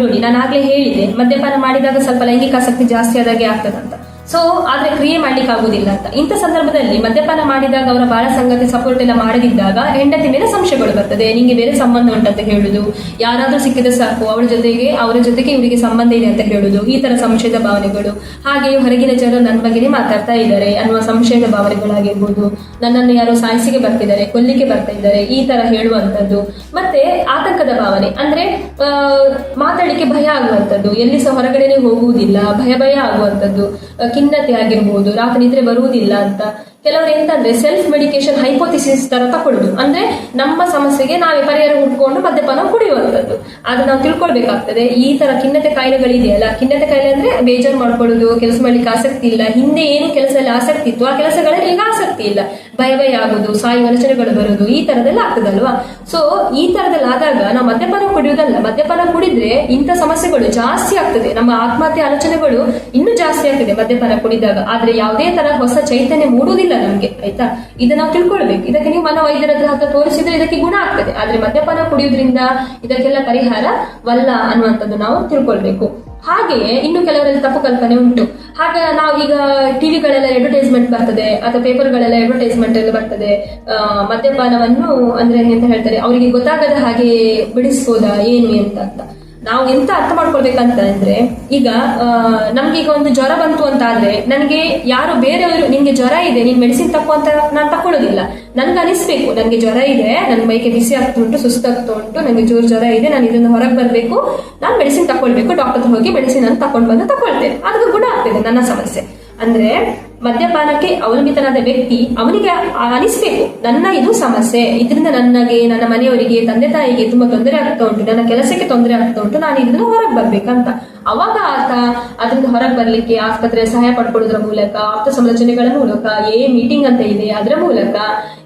ನೋಡಿ ನಾನು ಆಗ್ಲೇ ಹೇಳಿದೆ ಮದ್ಯಪಾನ ಮಾಡಿದಾಗ ಸ್ವಲ್ಪ ಲೈಂಗಿಕ ಆಸಕ್ತಿ ಜಾಸ್ತಿ ಆದಾಗೆ ಆಗ್ತದಂತ. ಸೊ ಆದ್ರೆ ಕ್ರಿಯೆ ಮಾಡ್ಲಿಕ್ಕೆ ಆಗುದಿಲ್ಲ ಅಂತ. ಇಂಥ ಸಂದರ್ಭದಲ್ಲಿ ಮದ್ಯಪಾನ ಮಾಡಿದಾಗ ಅವರ ಬಾಳ ಸಂಗತಿ ಸಪೋರ್ಟ್ ಎಲ್ಲ ಮಾಡದಿದ್ದಾಗ ಹೆಂಡತಿ ಮೇಲೆ ಸಂಶಯಗಳು ಬರ್ತದೆ. ನಿಂಗೆ ಬೇರೆ ಸಂಬಂಧ ಉಂಟಂತ ಹೇಳುದು. ಯಾರಾದ್ರೂ ಸಿಕ್ಕಿದ್ರೆ ಸಾಕು, ಅವಳ ಜೊತೆಗೆ, ಅವರ ಜೊತೆಗೆ ಇವರಿಗೆ ಸಂಬಂಧ ಇದೆ ಅಂತ ಹೇಳುದು. ಈ ತರ ಸಂಶಯದ ಭಾವನೆಗಳು. ಹಾಗೆಯೇ ಹೊರಗಿನ ಜನರು ನನ್ನ ಬಗ್ಗೆನೇ ಮಾತಾಡ್ತಾ ಇದ್ದಾರೆ. ಅನ್ನುವ ಸಂಶಯದ ಭಾವನೆಗಳಾಗಿರ್ಬೋದು. ನನ್ನನ್ನು ಯಾರೋ ಸಾಯಿಸಿಗೆ ಬರ್ತಿದ್ದಾರೆ ಕೊಲ್ಲಿಗೆ ಬರ್ತಾ ಇದ್ದಾರೆ, ಈ ತರ ಹೇಳುವಂತದ್ದು ಮತ್ತೆ ಆತಂಕದ ಭಾವನೆ. ಅಂದ್ರೆ ಮಾತಾಡ್ಲಿಕ್ಕೆ ಭಯ ಆಗುವಂತದ್ದು ಎಲ್ಲಿ ಸಹ ಹೊರಗಡೆನೆ ಹೋಗುವುದಿಲ್ಲ, ಭಯ ಭಯ ಆಗುವಂತದ್ದು ಖಿನ್ನತೆ ಆಗಿರ್ಬೋದು ರಾತ್ರಿ ನಿದ್ರೆ ಬರುವುದಿಲ್ಲ ಅಂತ ಕೆಲವರು ಎಂತಂದ್ರೆ ಸೆಲ್ಫ್ ಮೆಡಿಕೇಶನ್ ಹೈಪೋಥಿಸಿಸ್ ತರ ತಕೊಳ್ಳುದು. ಅಂದ್ರೆ ನಮ್ಮ ಸಮಸ್ಯೆಗೆ ನಾವೇ ಪರಿಹಾರ ಹುಡ್ಕೊಂಡು ಮದ್ಯಪಾನ ಕುಡಿಯುವಂತದ್ದು ಆದ್ರೆ ನಾವು ತಿಳ್ಕೊಳ್ಬೇಕಾಗ್ತದೆ. ಈ ತರ ಖಿನ್ನತೆ ಕಾಯಿಲೆಗಳಿದೆಯಲ್ಲ, ಖಿನ್ನತೆ ಕಾಯಿಲೆ ಅಂದ್ರೆ ಬೇಜಾರು ಮಾಡ್ಕೊಳ್ಳೋದು, ಕೆಲಸ ಮಾಡ್ಲಿಕ್ಕೆ ಆಸಕ್ತಿ ಇಲ್ಲ, ಹಿಂದೆ ಏನು ಕೆಲಸದಲ್ಲಿ ಆಸಕ್ತಿ ಇತ್ತು, ಆ ಕೆಲಸಗಳಲ್ಲಿ ಈಗ ಆಸಕ್ತಿ ಇಲ್ಲ. ಭಯ ಭಯ ಆಗುದು ಸಾಯುವ ರಚನೆಗಳು ಬರುದು, ಈ ತರದೆಲ್ಲ ಆಗ್ತದಲ್ವಾ? ಸೊ ಈ ತರದಲ್ಲಿ ಆದಾಗ ನಾವು ಮದ್ಯಪಾನ ಕುಡಿಯುವುದಲ್ಲ. ಮದ್ಯಪಾನ ಕುಡಿದ್ರೆ ಇಂಥ ಸಮಸ್ಯೆಗಳು ಜಾಸ್ತಿ ಆಗ್ತದೆ. ನಮ್ಮ ಆತ್ಮಹತ್ಯೆ ಆಲೋಚನೆಗಳು ಇನ್ನೂ ಜಾಸ್ತಿ ಆಗ್ತದೆ ಮದ್ಯಪಾನ ಕುಡಿದಾಗ. ಆದ್ರೆ ಯಾವುದೇ ತರ ಹೊಸ ಚೈತನ್ಯ ಮೂಡುವುದಿಲ್ಲ. ನಮ್ಗೆ, ಆಯ್ತಾ? ಇದನ್ನ ನಾವು ತಿಳ್ಕೊಳ್ಬೇಕು. ಇದಕ್ಕೆ ನೀವು ಮನೋವೈದ್ಯರ ಹತ್ರ ತೋರಿಸಿದ್ರೆ ಇದಕ್ಕೆ ಗುಣ ಆಗ್ತದೆ. ಆದ್ರೆ ಮದ್ಯಪಾನ ಕುಡಿಯೋದ್ರಿಂದ ಇದಕ್ಕೆಲ್ಲ ಪರಿಹಾರ ವಲ್ಲ ಅನ್ನುವಂಥದ್ದು ನಾವು ತಿಳ್ಕೊಳ್ಬೇಕು. ಹಾಗೆಯೇ ಇನ್ನು ಕೆಲವರಲ್ಲಿ ತಪ್ಪು ಕಲ್ಪನೆ ಉಂಟು. ಹಾಗೆ ನಾವು ಈಗ ಟಿವಿಗಳೆಲ್ಲ ಅಡ್ವರ್ಟೈಸ್ಮೆಂಟ್ ಬರ್ತದೆ, ಅಥವಾ ಪೇಪರ್ಗಳೆಲ್ಲ ಅಡ್ವರ್ಟೈಸ್ಮೆಂಟ್ ಎಲ್ಲ ಬರ್ತದೆ. ಮದ್ಯಪಾನವನ್ನು ಅಂದ್ರೆ ಎಂತ ಹೇಳ್ತಾರೆ, ಅವರಿಗೆ ಗೊತ್ತಾಗದ ಹಾಗೆ ಬಿಡಿಸ್ಬೋದಾ, ಏನು ಅಂತ. ನಾವು ಎಂತ ಅರ್ಥ ಮಾಡ್ಕೊಳ್ಬೇಕಂತ ಅಂದ್ರೆ, ಈಗ ನಮ್ಗೆ ಈಗ ಒಂದು ಜ್ವರ ಬಂತು ಅಂತ ಆದ್ರೆ ನನಗೆ ಯಾರು ಬೇರೆಯವರು, ನಿನ್ಗೆ ಜ್ವರ ಇದೆ, ನೀನ್ ಮೆಡಿಸಿನ್ ತಪ್ಪು ಅಂತ ನಾನು ತಕೊಳ್ಳೋದಿಲ್ಲ ನನ್ಗೆ ಅನಿಸ್ಬೇಕು ನನ್ಗೆ ಜ್ವರ ಇದೆ, ನನ್ ಮೈಗೆ ಬಿಸಿ ಆಗ್ತಾ ಉಂಟು ಸುಸ್ತಾಗ್ತಾ ಉಂಟು ನನಗೆ ಜೋರು ಜ್ವರ ಇದೆ, ನಾನು ಇದನ್ನು ಹೊರಗೆ ಬರಬೇಕು, ನಾನು ಮೆಡಿಸಿನ್ ತಕೊಳ್ಬೇಕು ಡಾಕ್ಟರ್ ಹೋಗಿ ಮೆಡಿಸಿನ್ ಅನ್ನು ತಕೊಂಡು ಬಂದು ತಕೊಳ್ತೇನೆ ಅದಕ್ಕೆ ಗುಣ ಆಗ್ತದೆ, ನನ್ನ ಸಮಸ್ಯೆ. ಅಂದ್ರೆ ಮದ್ಯಪಾನಕ್ಕೆ ಅವಲಂಬಿತನಾದ ವ್ಯಕ್ತಿ ಅವನಿಗೆ ಅನಿಸ್ಬೇಕು ನನ್ನ ಇದು ಸಮಸ್ಯೆ. ಇದರಿಂದ ನನಗೆ ನನ್ನ ಮನೆಯವರಿಗೆ, ತಂದೆ ತಾಯಿಗೆ ತುಂಬಾ ತೊಂದರೆ ಆಗ್ತಾ ಉಂಟು. ನನ್ನ ಕೆಲಸಕ್ಕೆ ತೊಂದರೆ ಆಗ್ತಾ ಉಂಟು. ನಾನು ಇದರಿಂದ ಹೊರಗೆ ಬರ್ಬೇಕಂತ. ಅವಾಗ ಆತ ಅದರಿಂದ ಹೊರಗೆ ಬರ್ಲಿಕ್ಕೆ ಆಸ್ಪತ್ರೆ ಸಹಾಯ ಪಡ್ಕೊಳ್ಳೋದ್ರ ಮೂಲಕ, ಆಪ್ತ ಸಂರಚನೆಗಳ ಮೂಲಕ, ಏ ಮೀಟಿಂಗ್ ಅಂತ ಇದೆ, ಅದರ ಮೂಲಕ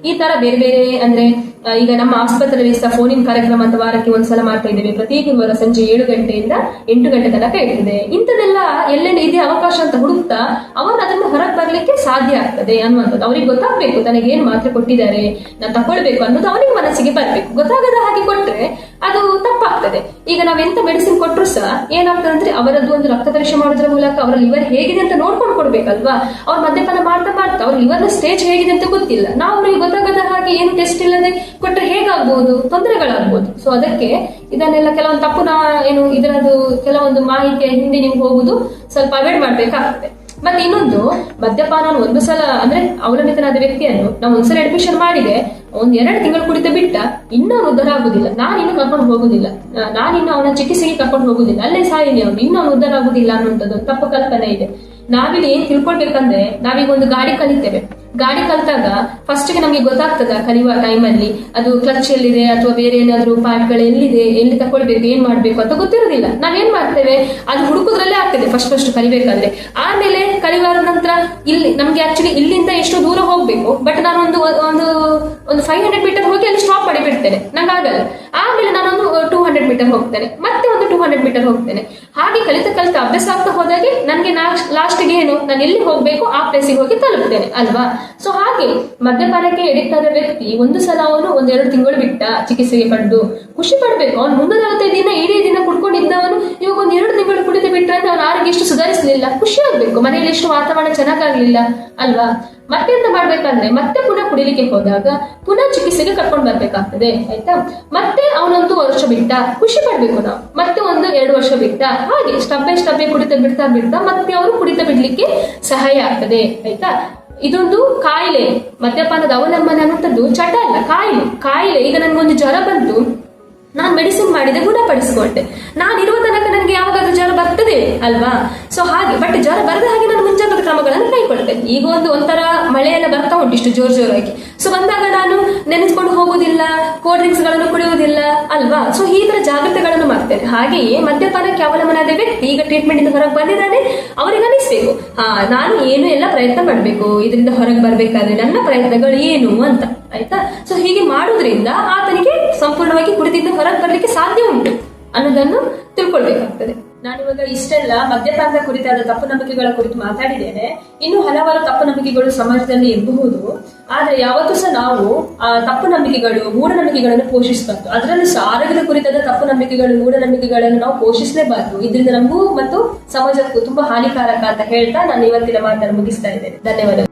ಈ ತರ ಬೇರೆ ಬೇರೆ ಅಂದ್ರೆ ಈಗ ನಮ್ಮ ಆಸ್ಪತ್ರೆಯಲ್ಲಿ ಸಹ ಫೋನಿನ ಕಾರ್ಯಕ್ರಮ ಅಂತ ವಾರಕ್ಕೆ ಒಂದ್ಸಲ ಮಾಡ್ತಾ ಇದ್ದೇವೆ. ಪ್ರತಿ ಗುರುವಾರ ಸಂಜೆ ಏಳು ಗಂಟೆಯಿಂದ ಎಂಟು ಗಂಟೆ ತನಕ ಇರ್ತದೆ. ಇಂಥದೆಲ್ಲ ಎಲ್ಲೆಲ್ಲಿ ಇದೆ ಅವಕಾಶ ಅಂತ ಹುಡುಕ್ತಾ ಅವನು ಅದನ್ನು ಹೊರಗೆ ಬರ್ಲಿಕ್ಕೆ ಸಾಧ್ಯ ಆಗ್ತದೆ ಅನ್ನುವಂಥದ್ದು. ಅವ್ರಿಗೆ ಗೊತ್ತಾಗಬೇಕು ತನಗೆ ಏನು ಮಾತ್ರೆ ಕೊಟ್ಟಿದ್ದಾರೆ, ನಾನು ತಗೊಳ್ಬೇಕು ಅನ್ನೋದು ಅವನಿಗೆ ಮನಸ್ಸಿಗೆ ಬರ್ಬೇಕು. ಗೊತ್ತಾಗದ ಹಾಗೆ ಕೊಟ್ರೆ ಅದು ತಪ್ಪಾಗ್ತದೆ. ಈಗ ನಾವ್ ಎಂತ ಮೆಡಿಸಿನ್ ಕೊಟ್ಟರು ಸಹ ಏನಾಗ್ತದೆ ಅಂದ್ರೆ ಅವರದ್ದು ಒಂದು ರಕ್ತ ಪರೀಕ್ಷೆ ಮಾಡೋದ್ರ ಮೂಲಕ ಅವರ ಲಿವರ್ ಹೇಗಿದೆ ಅಂತ ನೋಡ್ಕೊಂಡು ಕೊಡ್ಬೇಕಲ್ವಾ? ಅವ್ರ ಮದ್ಯಪಾನ ಮಾಡ್ತಾ ಮಾಡ್ತಾ ಅವ್ರ ಲಿವರ್ನ ಸ್ಟೇಜ್ ಹೇಗಿದೆ ಅಂತ ಗೊತ್ತಿಲ್ಲ. ನಾವು ಅವ್ರಿಗೆ ಗೊತ್ತಾಗದ ಹಾಗೆ ಏನು ಟೆಸ್ಟ್ ಇಲ್ಲದೆ ಕೊಟ್ಟರೆ ಹೇಗಾಗ್ಬಹುದು ತೊಂದರೆಗಳಾಗ್ಬಹುದು ಸೊ ಅದಕ್ಕೆ ಇದನ್ನೆಲ್ಲ ಕೆಲವೊಂದು ತಪ್ಪು ನಾ ಏನು ಇದರದ್ದು ಕೆಲವೊಂದು ಮಾಹಿತಿಯ ಹಿಂದೆ ನೀವು ಹೋಗುದು ಸ್ವಲ್ಪ ಅವಾಯ್ಡ್ ಮಾಡ್ಬೇಕಾಗ್ತದೆ. ಮತ್ತೆ ಇನ್ನೊಂದು ಮದ್ಯಪಾನ ಒಂದು ಸಲ, ಅಂದ್ರೆ ಅವಲಂಬಿತನಾದ ವ್ಯಕ್ತಿಯನ್ನು ನಾವು ಒಂದ್ಸಲ ಅಡ್ಮಿಷನ್ ಮಾಡಿದೆ, ಒಂದ್ ಎರಡು ತಿಂಗಳು ಕುಡಿತ ಬಿಟ್ಟ, ಇನ್ನೂ ಉದ್ಧಾರ ಆಗುದಿಲ್ಲ. ನಾನು ಇನ್ನು ಕರ್ಕೊಂಡು ಹೋಗುದಿಲ್ಲ. ನಾನ್ ನಾನಿನ್ನು ಅವನ ಚಿಕಿತ್ಸೆಗೆ ಕರ್ಕೊಂಡು ಹೋಗುದಿಲ್ಲ. ಅಲ್ಲೇ ಸಾಯಿನಿ ಅವನು. ಇನ್ನೂ ಅವನು ಉದ್ಧಾರ ಆಗುದಿಲ್ಲ ಅನ್ನುವಂಥದ್ದು ತಪ್ಪು ಕಲ್ಪನೆ ಇದೆ. ನಾವಿಲ್ಲಿ ಏನ್ ತಿಳ್ಕೊಳ್ಬೇಕಂದ್ರೆ, ನಾವೀಗ ಒಂದು ಗಾಡಿ ಕಲಿತೇವೆ. ಗಾಡಿ ಕಲ್ತಾಗ ಫಸ್ಟ್ಗೆ ನಮಗೆ ಗೊತ್ತಾಗ್ತದ ಕಲಿಯುವ ಟೈಮಲ್ಲಿ ಅದು ಕ್ಲಚ್ ಎಲ್ಲಿದೆ ಅಥವಾ ಬೇರೆ ಏನಾದರೂ ಪಾರ್ಟ್ಗಳು ಎಲ್ಲಿದೆ, ಎಲ್ಲಿ ತಕೊಳ್ಬೇಕು, ಏನ್ ಮಾಡ್ಬೇಕು ಅಂತ ಗೊತ್ತಿರೋದಿಲ್ಲ. ನಾವೇನ್ ಮಾಡ್ತೇವೆ? ಅದು ಹುಡುಕುದ್ರಲ್ಲೇ ಆಗ್ತದೆ ಫಸ್ಟ್ ಫಸ್ಟ್ ಕಲಿಬೇಕಾದ್ರೆ. ಆಮೇಲೆ ಕಲಿವಾರ ನಂತರ ಇಲ್ಲಿ, ನಮ್ಗೆ ಆಕ್ಚುಲಿ ಇಲ್ಲಿಂದ ಎಷ್ಟು ದೂರ ಹೋಗ್ಬೇಕು. ಬಟ್ ನಾನು ಒಂದು ಒಂದು ಒಂದು ಫೈವ್ ಹಂಡ್ರೆಡ್ ಮೀಟರ್ ಹೋಗಿ ಅಲ್ಲಿ ಸ್ಟಾಪ್ ಮಾಡಿ ಬಿಡ್ತೇನೆ ನಂಗೆ ಆಗಲ್ಲ ಆಮೇಲೆ ನಾನೊಂದು ಟೂ ಹಂಡ್ರೆಡ್ ಮೀಟರ್ ಹೋಗ್ತೇನೆ. ಮತ್ತೆ ಒಂದು ಟೂ ಹಂಡ್ರೆಡ್ ಮೀಟರ್ ಹೋಗ್ತೇನೆ. ಹಾಗೆ ಕಲಿತ ಕಲಿತ ಅಭ್ಯಾಸ ಆಗ್ತಾ ಹೋದಾಗೆ ನನಗೆ ಲಾಸ್ಟ್ಗೆ ಏನು, ನಾನು ಎಲ್ಲಿ ಹೋಗ್ಬೇಕು, ಆ ಪ್ಲೇಸಿಗೆ ಹೋಗಿ ತಲುಪ್ತೇನೆ, ಅಲ್ವಾ? ಸೊ ಹಾಗೆ ಮದ್ಯಪಾನಕ್ಕೆ ಎಡಿಕ್ಟ್ ವ್ಯಕ್ತಿ, ಒಂದು ಸಲ ಅವನು ಒಂದೆರಡು ತಿಂಗಳು ಬಿಟ್ಟ ಚಿಕಿತ್ಸೆಗೆ ಪಡೆದು ಖುಷಿ ಪಡಬೇಕು. ಅವನು ಮುಂದೆ ನಲವತ್ತೈದು ದಿನ ಇಡೀ ದಿನ ಕುಡ್ಕೊಂಡಿದ್ದವನು ಇವಾಗ ಒಂದ್ ಎರಡು ತಿಂಗಳು ಕುಡಿದು ಬಿಟ್ಟರೆ ಅವನ ಆರೋಗ್ಯ ಎಷ್ಟು ಸುಧಾರಿಸಲಿಲ್ಲ. ಖುಷಿ ಆಗ್ಬೇಕು. ಮನೆಯಲ್ಲಿ ಎಷ್ಟು ವಾತಾವರಣ ಚೆನ್ನಾಗಾಗ್ಲಿಲ್ಲ, ಅಲ್ವಾ? ಮತ್ತೆ ಎಂತ ಮಾಡ್ಬೇಕಂದ್ರೆ ಮತ್ತೆ ಪುನಃ ಕುಡಿಲಿಕ್ಕೆ ಹೋದಾಗ ಪುನಃ ಚಿಕಿತ್ಸೆಗೆ ಕರ್ಕೊಂಡು ಬರ್ಬೇಕಾಗ್ತದೆ, ಆಯ್ತಾ? ಮತ್ತೆ ಅವನೊಂದು ವರ್ಷ ಬಿಟ್ಟ, ಖುಷಿ ಪಡ್ಬೇಕು ನಾವು. ಮತ್ತೆ ಒಂದು ಎರಡು ವರ್ಷ ಬಿಟ್ಟ, ಹಾಗೆ ಸ್ಟೆಪ್ ಸ್ಟಬ್ಬೆ ಸ್ಟೆಪ್ ಕುಡಿತ ಬಿಡ್ತಾ ಬಿಡ್ತಾ ಮತ್ತೆ ಅವರು ಕುಡಿತ ಬಿಡ್ಲಿಕ್ಕೆ ಸಹಾಯ ಆಗ್ತದೆ, ಆಯ್ತಾ? ಇದೊಂದು ಕಾಯಿಲೆ, ಮದ್ಯಪಾನದ ಅವಲಂಬನೆ ಅನ್ನುವಂಥದ್ದು ಚಟ ಅಲ್ಲ, ಕಾಯಿಲೆ. ಕಾಯಿಲೆ, ಈಗ ನನ್ಗೊಂದು ಜ್ವರ ಬಂತು. ನಾನು ಮೆಡಿಸಿನ್ ಮಾಡಿದೆ, ಗುಣಪಡಿಸಿಕೊಂಡೆ. ನಾನು ಇರುವ ತನಕ ನನಗೆ ಯಾವಾಗಾದ್ರೂ ಜ್ವರ ಬರ್ತದೆ ಅಲ್ವಾ? ಸೊ ಹಾಗೆ ಬಟ್ ಜ್ವರ ಬರದ ಹಾಗೆ ನಾನು ಮುಂಜಾಗ್ರತಾ ಕ್ರಮಗಳನ್ನು ಕೈಗೊಳ್ತೇನೆ ಈಗ ಒಂದು ಒಂಥರ ಮಳೆಯೆಲ್ಲ ಬರ್ತಾ ಉಂಟು ಇಷ್ಟು ಜೋರ್ ಜೋರಾಗಿ. ಸೊ ಬಂದಾಗ ನಾನು ನೆನೆಸ್ಕೊಂಡು ಹೋಗುವುದಿಲ್ಲ ಕೋಲ್ಡ್ ಡ್ರಿಂಕ್ಸ್ಗಳನ್ನು ಕುಡಿಯುವುದಿಲ್ಲ ಅಲ್ವಾ? ಸೊ ಈ ತರ ಜಾಗ್ರತೆಗಳನ್ನು ಮಾಡ್ತೇನೆ. ಹಾಗೆಯೇ ಮದ್ಯಪಾನಕ್ಕೆ ಅವಲಂಬನಾದ ವ್ಯಕ್ತಿ ಈಗ ಟ್ರೀಟ್ಮೆಂಟ್ ಇಂದ ಹೊರಗೆ ಬಂದಿದ್ದಾನೆ, ಅವರಿಗೆ ಅನಿಸ್ಬೇಕು. ಹಾ, ನಾನು ಏನು ಎಲ್ಲ ಪ್ರಯತ್ನ ಮಾಡಬೇಕು, ಇದರಿಂದ ಹೊರಗೆ ಬರಬೇಕಾದ್ರೆ ನನ್ನ ಪ್ರಯತ್ನಗಳು ಏನು ಅಂತ, ಆಯ್ತಾ? ಸೊ ಹೀಗೆ ಮಾಡೋದ್ರಿಂದ ಆತನಿಗೆ ಸಂಪೂರ್ಣವಾಗಿ ಕುಡಿದಿಂದ ಹೊರಗೆ ಬರ್ಲಿಕ್ಕೆ ಸಾಧ್ಯ ಉಂಟು ಅನ್ನೋದನ್ನು ತಿಳ್ಕೊಳ್ಬೇಕಾಗ್ತದೆ. ನಾನಿವಾಗ ಇಷ್ಟೆಲ್ಲ ಮದ್ಯಪಾನದ ಕುರಿತಾದ ತಪ್ಪು ನಂಬಿಕೆಗಳ ಕುರಿತು ಮಾತಾಡಿದ್ದೇನೆ. ಇನ್ನು ಹಲವಾರು ತಪ್ಪು ನಂಬಿಕೆಗಳು ಸಮಾಜದಲ್ಲಿ ಇರಬಹುದು. ಆದ್ರೆ ಯಾವತ್ತೂ ಸಹ ನಾವು ಆ ತಪ್ಪು ನಂಬಿಕೆಗಳು ಮೂಢನಂಬಿಕೆಗಳನ್ನು ಪೋಷಿಸಬಾರ್ದು. ಅದರಲ್ಲೂ ಸಹ ಆರೋಗ್ಯದ ಕುರಿತಾದ ತಪ್ಪು ನಂಬಿಕೆಗಳು ಮೂಢನಂಬಿಕೆಗಳನ್ನು ನಾವು ಪೋಷಿಸಲೇಬಾರ್ದು. ಇದರಿಂದ ನಮಗೂ ಮತ್ತು ಸಮಾಜಕ್ಕೂ ತುಂಬಾ ಹಾನಿಕಾರಕ ಅಂತ ಹೇಳ್ತಾ ನಾನು ಇವತ್ತಿನ ಮಾತನ್ನು ಮುಗಿಸ್ತಾ ಇದ್ದೇನೆ. ಧನ್ಯವಾದಗಳು.